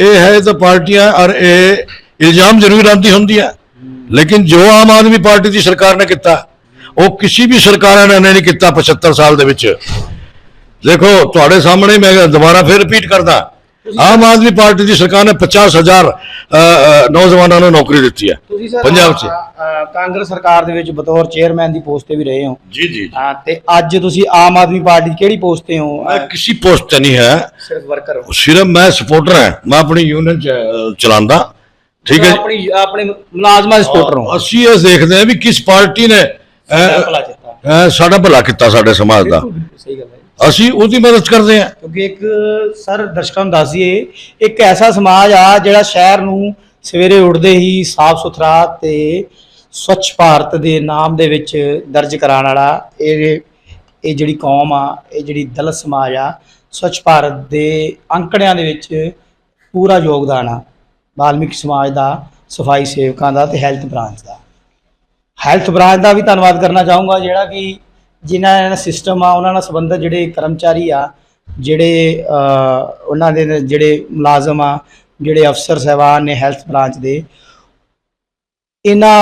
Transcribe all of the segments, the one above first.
ਇਹ ਹੈ ਤਾਂ ਪਾਰਟੀਆਂ ਔਰ ਇਹ ਇਲਜ਼ਾਮ ਜ਼ਰੂਰ ਆਉਂਦੀ ਹੁੰਦੀ ਹੈ ਲੇਕਿਨ ਜੋ ਆਮ ਆਦਮੀ ਪਾਰਟੀ ਦੀ ਸਰਕਾਰ ਨੇ ਕੀਤਾ, ਉਹ ਕਿਸੇ ਵੀ ਸਰਕਾਰਾਂ ਨੇ ਨਹੀਂ ਕੀਤਾ 75 ਸਾਲ ਦੇ ਵਿੱਚ। ਦੇਖੋ, ਤੁਹਾਡੇ ਸਾਹਮਣੇ ਮੈਂ ਦੁਬਾਰਾ ਫਿਰ ਰਿਪੀਟ ਕਰਦਾ। ਆਮ ਆਦਮੀ ਪਾਰਟੀ ਦੀ ਸਰਕਾਰ ਨੇ 50000 ਨੌਜਵਾਨਾਂ ਨੂੰ ਨੌਕਰੀ ਦਿੱਤੀ ਹੈ। ਪੰਜਾਬ 'ਚ। ਕਾਂਗਰਸ ਸਰਕਾਰ ਦੇ ਵਿੱਚ ਬਤੌਰ ਚੇਅਰਮੈਨ ਦੀ ਪੋਸਟ ਤੇ ਵੀ ਰਹੇ ਹੋ। ਜੀ ਜੀ ਹਾਂ ਤੇ ਅੱਜ ਤੁਸੀਂ ਆਮ ਆਦਮੀ ਪਾਰਟੀ ਦੀ ਕਿਹੜੀ ਪੋਸਟ ਤੇ ਹੋ? ਮੈਂ ਕਿਸੇ ਪੋਸਟ ਤੇ ਨਹੀਂ ਹੈ। ਸਿਰਫ ਵਰਕਰ ਹੋ। ਸਿਰਫ ਮੈਂ ਸਪੋਰਟਰ ਹਾਂ। ਮੈਂ ਆਪਣੀ ਯੂਨੀਅਨ ਚਲਾਉਂਦਾ। ਠੀਕ ਹੈ? ਆਪਣੀ ਆਪਣੇ ਮੁਲਾਜ਼ਮਾਂ ਦੇ ਸਪੋਰਟਰ ਹੋ। ਅਸੀਂ ਇਹ ਦੇਖਦੇ ਹਾਂ ਵੀ ਕਿਸ ਪਾਰਟੀ ਨੇ ਸਾਡਾ ਭਲਾ ਕੀਤਾ। ਸਾਡੇ ਸਮਾਜ ਦਾ। ਸਹੀ ਗੱਲ ਹੈ। ਅਸੀਂ ਉਹਦੀ ਮਦਦ ਕਰਦੇ ਹਾਂ। ਕਿਉਂਕਿ ਇੱਕ ਸਰ ਦਰਸ਼ਕਾਂ ਨੂੰ ਦੱਸ ਦਈਏ, ਇੱਕ ਐਸਾ ਸਮਾਜ ਆ ਜਿਹੜਾ ਸ਼ਹਿਰ ਨੂੰ ਸਵੇਰੇ ਉੱਠਦੇ ਹੀ ਸਾਫ਼ ਸੁਥਰਾ ਤੇ ਸਵੱਛ ਭਾਰਤ ਦੇ ਨਾਮ ਦੇ ਵਿੱਚ ਦਰਜ ਕਰਾਉਣ ਵਾਲਾ ਇਹ ਇਹ ਜਿਹੜੀ ਕੌਮ ਆ, ਇਹ ਜਿਹੜੀ ਦਲਿਤ ਸਮਾਜ ਆ, ਸਵੱਛ ਭਾਰਤ ਦੇ ਅੰਕੜਿਆਂ ਦੇ ਵਿੱਚ ਪੂਰਾ ਯੋਗਦਾਨ ਆ। ਵਾਲਮੀਕ ਸਮਾਜ ਦਾ, ਸਫ਼ਾਈ ਸੇਵਕਾਂ ਦਾ ਤੇ ਹੈਲਥ ਬ੍ਰਾਂਚ ਦਾ। ਹੈਲਥ ਬ੍ਰਾਂਚ ਦਾ ਵੀ ਧੰਨਵਾਦ ਕਰਨਾ ਚਾਹੂੰਗਾ ਜਿਹੜਾ ਕਿ ਜਿਨ੍ਹਾਂ ਨਾਲ ਸਿਸਟਮ ਆ ਉਹਨਾਂ ਨਾਲ ਸੰਬੰਧਿਤ ਜਿਹੜੇ ਕਰਮਚਾਰੀ ਆ ਜਿਹੜੇ ਉਹਨਾਂ ਦੇ ਜਿਹੜੇ ਮੁਲਾਜ਼ਮ ਆ ਜਿਹੜੇ ਅਫਸਰ ਸਹਿਬਾਨ ਨੇ ਹੈਲਥ ਬ੍ਰਾਂਚ ਦੇ ਇਹਨਾਂ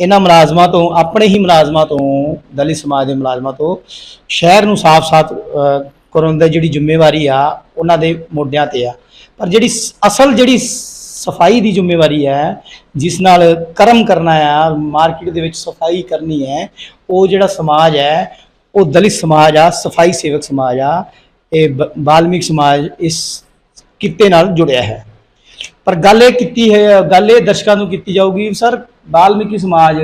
ਇਹਨਾਂ ਮੁਲਾਜ਼ਮਾਂ ਤੋਂ ਆਪਣੇ ਹੀ ਮੁਲਾਜ਼ਮਾਂ ਤੋਂ ਦਲਿਤ ਸਮਾਜ ਦੇ ਮੁਲਾਜ਼ਮਾਂ ਤੋਂ ਸ਼ਹਿਰ ਨੂੰ ਸਾਫ਼-ਸਾਫ਼ ਅਹ, ਕਰਨ ਦੀ ਜਿਹੜੀ ਜ਼ਿੰਮੇਵਾਰੀ ਆ ਉਹਨਾਂ ਦੇ ਮੋਢਿਆਂ ਤੇ ਆ। ਪਰ ਜਿਹੜੀ ਅਸਲ ਜਿਹੜੀ ਸਫ਼ਾਈ ਦੀ ਜ਼ਿੰਮੇਵਾਰੀ ਹੈ, ਜਿਸ ਨਾਲ ਕਰਮ ਕਰਨਾ ਆ ਮਾਰਕੀਟ ਦੇ ਵਿੱਚ ਸਫ਼ਾਈ ਕਰਨੀ ਹੈ, ਉਹ ਜਿਹੜਾ ਸਮਾਜ ਹੈ, ਉਹ ਦਲਿਤ ਸਮਾਜ ਆ, ਸਫ਼ਾਈ ਸੇਵਕ ਸਮਾਜ ਆ, ਇਹ ਬ- ਬਾਲਮਿਕ ਸਮਾਜ ਇਸ ਕਿੱਤੇ ਨਾਲ ਜੁੜਿਆ ਹੈ। ਪਰ ਗੱਲ ਇਹ ਕੀਤੀ ਹੈ, ਗੱਲ ਇਹ ਦਰਸ਼ਕਾਂ ਨੂੰ ਕੀਤੀ ਜਾਊਗੀ ਸਰ, ਬਾਲਮੀਕੀ ਸਮਾਜ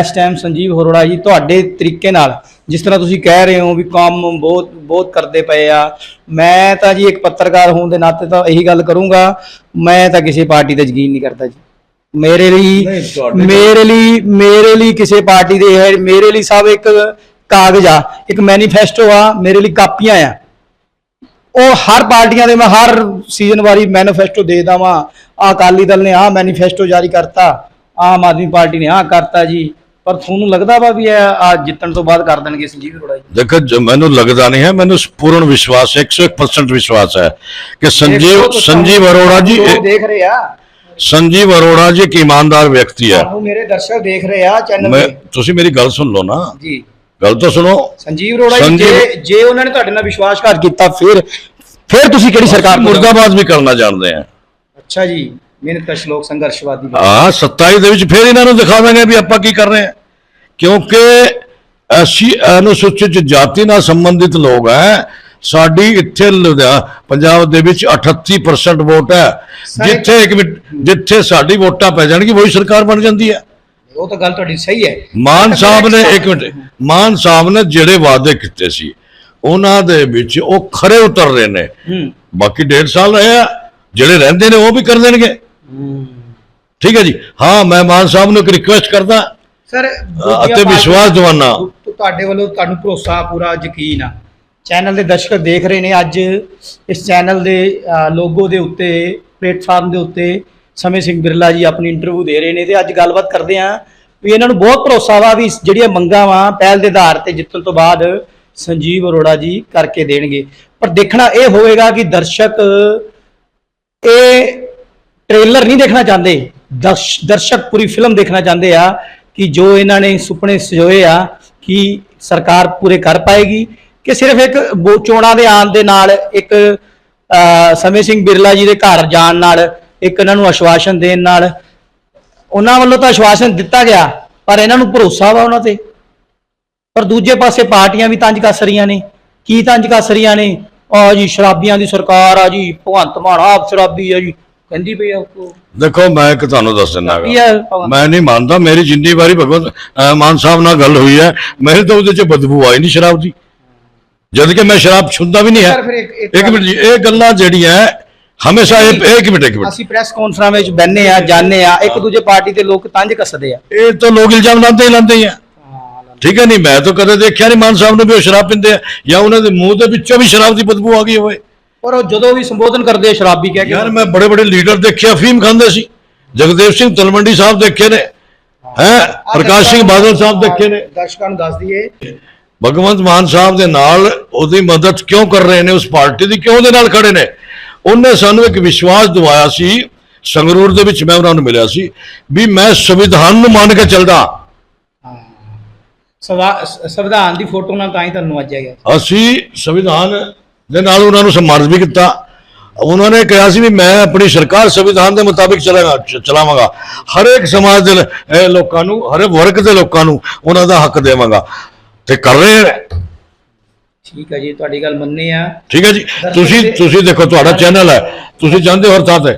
ਇਸ ਟਾਈਮ ਸੰਜੀਵ ਅਰੋੜਾ ਜੀ, ਤੁਹਾਡੇ ਤਰੀਕੇ ਨਾਲ ਜਿਸ ਤਰ੍ਹਾਂ ਤੁਸੀਂ ਕਹਿ ਰਹੇ ਹੋ ਵੀ ਕੰਮ ਬਹੁਤ ਬਹੁਤ ਕਰਦੇ ਪਏ ਆ। ਮੈਂ ਤਾਂ ਜੀ ਇੱਕ ਪੱਤਰਕਾਰ ਹੋਣ ਦੇ ਨਾਤੇ ਤਾਂ ਇਹੀ ਗੱਲ ਕਰੂੰਗਾ ਮੈਂ ਤਾਂ ਕਿਸੇ ਪਾਰਟੀ ਤੇ ਯਕੀਨ ਨਹੀਂ ਕਰਦਾ ਜੀ। ਮੇਰੇ ਲਈ ਮੇਰੇ ਲਈ ਮੇਰੇ ਲਈ ਕਿਸੇ ਪਾਰਟੀ ਦੇ ਹੈ ਮੇਰੇ ਲਈ ਸਭ ਇੱਕ ਕਾਗਜ਼ ਆ ਇੱਕ ਮੈਨੀਫੈਸਟੋ ਆ ਮੇਰੇ ਲਈ ਕਾਪੀਆਂ ਆ। ਉਹ ਹਰ ਪਾਰਟੀਆਂ ਦੇ ਮੈਂ ਹਰ ਸੀਜ਼ਨ ਵਾਰੀ ਮੈਨੀਫੈਸਟੋ ਦੇ ਦਵਾਂ। ਆ ਅਕਾਲੀ ਦਲ ਨੇ ਆ ਮੈਨੀਫੈਸਟੋ ਜਾਰੀ ਕਰਤਾ ਆਮ ਆਦਮੀ ਪਾਰਟੀ ਨੇ ਆ ਕਰਤਾ ਜੀ। ਪਰ ਤੁਹਾਨੂੰ ਲੱਗਦਾ ਵਾ ਵੀ ਇਹ ਆ ਜਿੱਤਣ ਤੋਂ ਬਾਅਦ ਕਰ ਦੇਣਗੇ ਸੰਜੀਵ ਅਰੋੜਾ ਜੀ? ਦੇਖੋ ਜੋ ਮੈਨੂੰ ਲੱਗਦਾ ਨਹੀਂ ਹੈ ਮੈਨੂੰ ਪੂਰਨ ਵਿਸ਼ਵਾਸ ਹੈ 101% ਵਿਸ਼ਵਾਸ ਹੈ ਕਿ ਸੰਜੀਵ ਸੰਜੀਵ ਅਰੋੜਾ ਜੀ ਲੋਕ ਦੇਖ ਰਹੇ ਆ। ਸੰਜੀਵ ਅਰੋੜਾ ਜੀ ਇੱਕ ਇਮਾਨਦਾਰ ਵਿਅਕਤੀ ਹੈ। ਤੁਹਾਨੂੰ ਮੇਰੇ ਦਰਸ਼ਕ ਦੇਖ ਰਹੇ ਆ ਚੈਨਲ ਮੈਂ ਤੇ। ਤੁਸੀਂ ਮੇਰੀ ਗੱਲ ਸੁਣ ਲਓ ਨਾ। ਜੀ। ਗੱਲ ਤਾਂ ਸੁਣੋ। ਸੰਜੀਵ ਅਰੋੜਾ ਜੀ ਸੰਜੀਵ- ਜੇ ਜੇ ਉਹਨਾਂ ਨੇ ਤੁਹਾਡੇ ਨਾਲ ਵਿਸ਼ਵਾਸਘਾਤ ਕੀਤਾ ਫਿਰ ਫਿਰ ਤੁਸੀਂ ਕਿਹੜੀ ਸਰਕਾਰ ਮੁਰਦਾਬਾਦ ਵੀ ਕਰਨਾ ਜਾਣਦੇ ਆ ਅੱਛਾ ਜੀ ਮਿਹਨਤ ਕਸ਼ ਲੋਕ ਸੰਘਰਸ਼ਵਾਦੀ ਆ 27 ਦੇ ਵਿੱਚ ਫਿਰ ਇਹਨਾਂ ਨੂੰ ਦਿਖਾਵਾਂਗੇ ਵੀ ਆਪਾਂ ਕੀ ਕਰ ਰਹੇ ਹਾਂ। ਕਿਉਂਕਿ ਅਸੀਂ ਅਨੁਸੂਚਿਤ ਜਾਤੀ ਨਾਲ ਸੰਬੰਧਿਤ ਲੋਕ ਹੈ ਸਾਡੀ ਇੱਥੇ ਲੁਧਿਆ ਪੰਜਾਬ ਦੇ ਵਿੱਚ 38% ਵੋਟ ਹੈ ਜਿੱਥੇ ਇੱਕ ਮਿੰਟ ਜਿੱਥੇ ਸਾਡੀ ਵੋਟਾਂ ਪੈ ਜਾਣਗੀ ਉਹੀ ਸਰਕਾਰ ਬਣ ਜਾਂਦੀ ਹੈ ਉਹ ਤਾਂ ਗੱਲ ਤੁਹਾਡੀ ਸਹੀ ਹੈ ਮਾਨ ਸਾਹਿਬ ਨੇ ਇੱਕ ਮਿੰਟ ਮਾਨ ਸਾਹਿਬ ਨੇ ਜਿਹੜੇ ਵਾਅਦੇ ਕੀਤੇ ਸੀ ਉਹਨਾਂ ਦੇ ਵਿੱਚ ਉਹ ਖਰੇ ਉਤਰ ਰਹੇ ਨੇ। ਬਾਕੀ ਡੇਢ ਸਾਲ ਰਹੇ ਆ ਜਿਹੜੇ ਰਹਿੰਦੇ ਨੇ ਉਹ ਵੀ ਕਰ ਦੇਣਗੇ। ਠੀਕ ਹੈ ਜੀ। ਹਾਂ ਮੈਂ ਮਾਨ ਸਾਹਿਬ ਨੂੰ ਇੱਕ ਰਿਕੁਐਸਟ ਕਰਦਾ। ਸਰ ਅਤੇ ਵਿਸ਼ਵਾਸ ਦਿਵਾਨਾ ਤੁਹਾਡੇ ਵੱਲੋਂ ਤੁਹਾਨੂੰ ਭਰੋਸਾ ਪੂਰਾ ਯਕੀਨ ਆ। ਚੈਨਲ ਦੇ ਦਰਸ਼ਕ ਦੇਖ ਰਹੇ ਨੇ ਅੱਜ ਇਸ ਚੈਨਲ ਦੇ ਲੋਗੋ ਦੇ ਉੱਤੇ ਪਲੇਟਫਾਰਮ ਦੇ ਉੱਤੇ ਸਮੇਂ ਸਿੰਘ ਬਿਰਲਾ ਜੀ ਆਪਣੀ ਇੰਟਰਵਿਊ ਦੇ ਰਹੇ ਨੇ ਤੇ ਅੱਜ ਗੱਲਬਾਤ ਕਰਦੇ ਆ ਵੀ ਇਹਨਾਂ ਨੂੰ ਬਹੁਤ ਭਰੋਸਾ ਵਾ ਵੀ ਜਿਹੜੀਆਂ ਮੰਗਾਂ ਵਾ ਪਹਿਲ ਦੇ ਆਧਾਰ ਤੇ ਜਿੱਤਣ ਤੋਂ ਬਾਅਦ ਸੰਜੀਵ ਅਰੋੜਾ ਜੀ ਕਰਕੇ ਦੇਣਗੇ। ਪਰ ਦੇਖਣਾ ਇਹ ਹੋਵੇਗਾ ਕਿ ਦਰਸ਼ਕ ਇਹ ਟ੍ਰੇਲਰ ਨਹੀਂ ਦੇਖਣਾ ਚਾਹੁੰਦੇ। ਦਰਸ਼- ਦਰਸ਼ਕ ਪੂਰੀ ਫਿਲਮ ਦੇਖਣਾ ਚਾਹੁੰਦੇ ਆ ਕਿ ਜੋ ਇਹਨਾਂ ਨੇ ਸੁਪਨੇ ਸਜੋਏ ਆ ਕਿ ਸਰਕਾਰ ਪੂਰੇ ਕਰ ਪਾਏਗੀ ਕਿ ਸਿਰਫ ਇੱਕ ਚੋਣਾਂ ਦੇ ਆਉਣ ਦੇ ਨਾਲ ਇੱਕ ਅਹ, ਸਮੇਂ ਸਿੰਘ ਬਿਰਲਾ ਜੀ ਦੇ ਘਰ ਜਾਣ ਨਾਲ ਇੱਕ ਇਹਨਾਂ ਨੂੰ ਆਸ਼ਵਾਸਨ ਦੇਣ ਨਾਲ ਉਹਨਾਂ ਵੱਲੋਂ ਤਾਂ ਆਸ਼ਵਾਸਨ ਦਿੱਤਾ ਗਿਆ ਪਰ ਇਹਨਾਂ ਨੂੰ ਭਰੋਸਾ ਵਾ ਉਹਨਾਂ ਤੇ। ਪਰ ਦੂਜੇ ਪਾਸੇ ਪਾਰਟੀਆਂ ਵੀ ਤੰਜ ਕੱਸ ਰਹੀਆਂ ਨੇ। ਕੀ ਤੰਜ ਕੱਸ ਰਹੀਆਂ ਨੇ? ਆ ਜੀ ਸ਼ਰਾਬੀਆਂ ਦੀ ਸਰਕਾਰ ਆ ਜੀ ਭਗਵੰਤ ਮਾਨ ਆਪ ਸ਼ਰਾਬੀ ਆ ਜੀ। ਕਹਿੰਦੀ ਪਈ ਆ ਉਹ ਦੇਖੋ ਮੈਂ ਇੱਕ ਤੁਹਾਨੂੰ ਦੱਸ ਦਿੰਦਾ? ਮੈਂ ਨਹੀਂ ਮੰਨਦਾ ਮੇਰੀ ਜਿੰਨੀ ਵਾਰੀ ਭਗਵੰਤ ਅਹ ਮਾਨ ਸਾਹਿਬ ਨਾਲ ਗੱਲ ਹੋਈ ਹੈ ਮੇਰੇ ਤਾਂ ਉਹਦੇ ਚ ਬਦਬੂ ਆਈ ਨਹੀਂ ਸ਼ਰਾਬ ਦੀ। ਜਦ ਕਿ ਮੈਂ ਸ਼ਰਾਬ ਛੁੰਦਾ ਵੀ ਨਹੀਂ ਹੈ। ਸਰ, ਫਿਰ ਇੱਕ- ਇੱਕ ਇੱਕ ਮਿੰਟ ਜੀ ਇਹ ਗੱਲਾਂ ਜਿਹੜੀਆਂ ਹਮੇਸ਼ਾ ਇਹ ਇੱਕ ਮਿੰਟ ਇੱਕ ਮਿੰਟ। ਅਸੀਂ ਪ੍ਰੈਸ ਕਾਨਫਰੰਸ ਵਿੱਚ ਬੈੰਨੇ ਆ ਜਾਣੇ ਆ ਇੱਕ ਦੂਜੇ ਪਾਰਟੀ ਤੇ ਲੋਕ ਤੰਜ ਕੱਸਦੇ ਆ। ਇਹ ਤਾਂ ਲੋਕ ਇਲਜ਼ਾਮ ਲਾਉਂਦੇ ਹੀ ਲਾਉਂਦੇ ਹੀ ਆ। ਠੀਕ ਹੈ ਨਹੀਂ ਮੈਂ ਤਾਂ ਕਦੇ ਦੇਖਿਆ ਨਹੀਂ ਮਾਨ ਸਾਹਿਬ ਨੂੰ ਵੀ ਉਹ ਸ਼ਰਾਬ ਪੀਂਦੇ ਆ ਜਾਂ ਉਹਨਾਂ ਦੇ ਮੂੰਹ ਦੇ ਵਿੱਚੋਂ ਵੀ ਸ਼ਰਾਬ ਦੀ ਬਦਬੂ ਆ ਗਈ ਹੋਵੇ। ਪਰ ਉਹ ਜਦੋਂ ਵੀ ਸੰਬੋਧਨ ਕਰਦੇ ਆ ਸ਼ਰਾਬੀ ਕਹਿ ਕੇ ਯਾਰ ਮੈਂ ਬੜੇ ਬੜੇ ਲੀਡਰ ਦੇਖਿਆ ਅਫੀਮ ਖਾਂਦੇ ਸੀ। ਜਗਦੇਵ ਸਿੰਘ ਤਲਵੰਡੀ ਸਾਹਿਬ ਦੇਖੇ ਨੇ। ਹੈ। ਪ੍ਰਕਾਸ਼ ਸਿੰਘ ਬਾਦਲ ਸਾਹਿਬ ਦੇਖੇ ਨੇ। ਦਰਸ਼ਕਾਂ ਨੂੰ ਦੱਸ ਦਈਏ। ਭਗਵੰਤ ਮਾਨ ਸਾਹਿਬ ਦੇ ਨਾਲ ਉਹਦੀ ਮਦਦ ਕਿਉਂ ਕਰ ਰਹੇ ਨੇ? ਉਸ ਪਾਰਟੀ ਦੀ ਕਿਉਂ ਉਹਦੇ ਨਾਲ ਖੜੇ ਨੇ? ਉਹਨੇ ਸਾਨੂੰ ਇੱਕ ਵਿਸ਼ਵਾਸ ਦਿਵਾਇਆ ਸੀ। ਸੰਗਰੂਰ ਦੇ ਵਿੱਚ ਮੈਂ ਉਹਨਾਂ ਨੂੰ ਮਿਲਿਆ ਸੀ ਵੀ ਮੈਂ ਸੰਵਿਧਾਨ ਨੂੰ ਮੰਨ ਕੇ ਚੱਲਦਾ। ਸੰਵਿਧਾਨ ਦੀ ਫੋਟੋ ਨਾਲ ਤਾਂ ਹੀ ਤੁਹਾਨੂੰ ਅੱਜ ਆਇਆ ਅਸੀਂ ਸੰਵਿਧਾਨ ਦੇ ਨਾਲ ਉਹਨਾਂ ਨੂੰ ਸਨਮਾਨਿਤ ਵੀ ਕੀਤਾ। ਉਹਨਾਂ ਨੇ ਕਿਹਾ ਸੀ ਵੀ ਮੈਂ ਆਪਣੀ ਸਰਕਾਰ ਸੰਵਿਧਾਨ ਦੇ ਮੁਤਾਬਿਕ ਚਲਾਂਗਾ ਚਲਾਵਾਂਗਾ। ਹਰ ਇੱਕ ਸਮਾਜ ਦੇ ਲੋਕਾਂ ਨੂੰ ਹਰ ਇੱਕ ਵਰਗ ਦੇ ਲੋਕਾਂ ਨੂੰ ਉਹਨਾਂ ਦਾ ਹੱਕ ਦੇਵਾਂਗਾ। ਤੇ ਕਰ ਰਹੇ ਨੇ ਠੀਕ ਹੈ ਜੀ ਤੁਹਾਡੀ ਗੱਲ ਮੰਨੇ ਆ ਠੀਕ ਹੈ ਜੀ। ਤੁਸੀਂ ਤੁਸੀਂ ਦੇਖੋ ਤੁਹਾਡਾ ਚੈਨਲ ਹੈ। ਤੁਸੀਂ ਜਾਣਦੇ ਹੋ ਹਰ ਥਾਂ ਤੇ।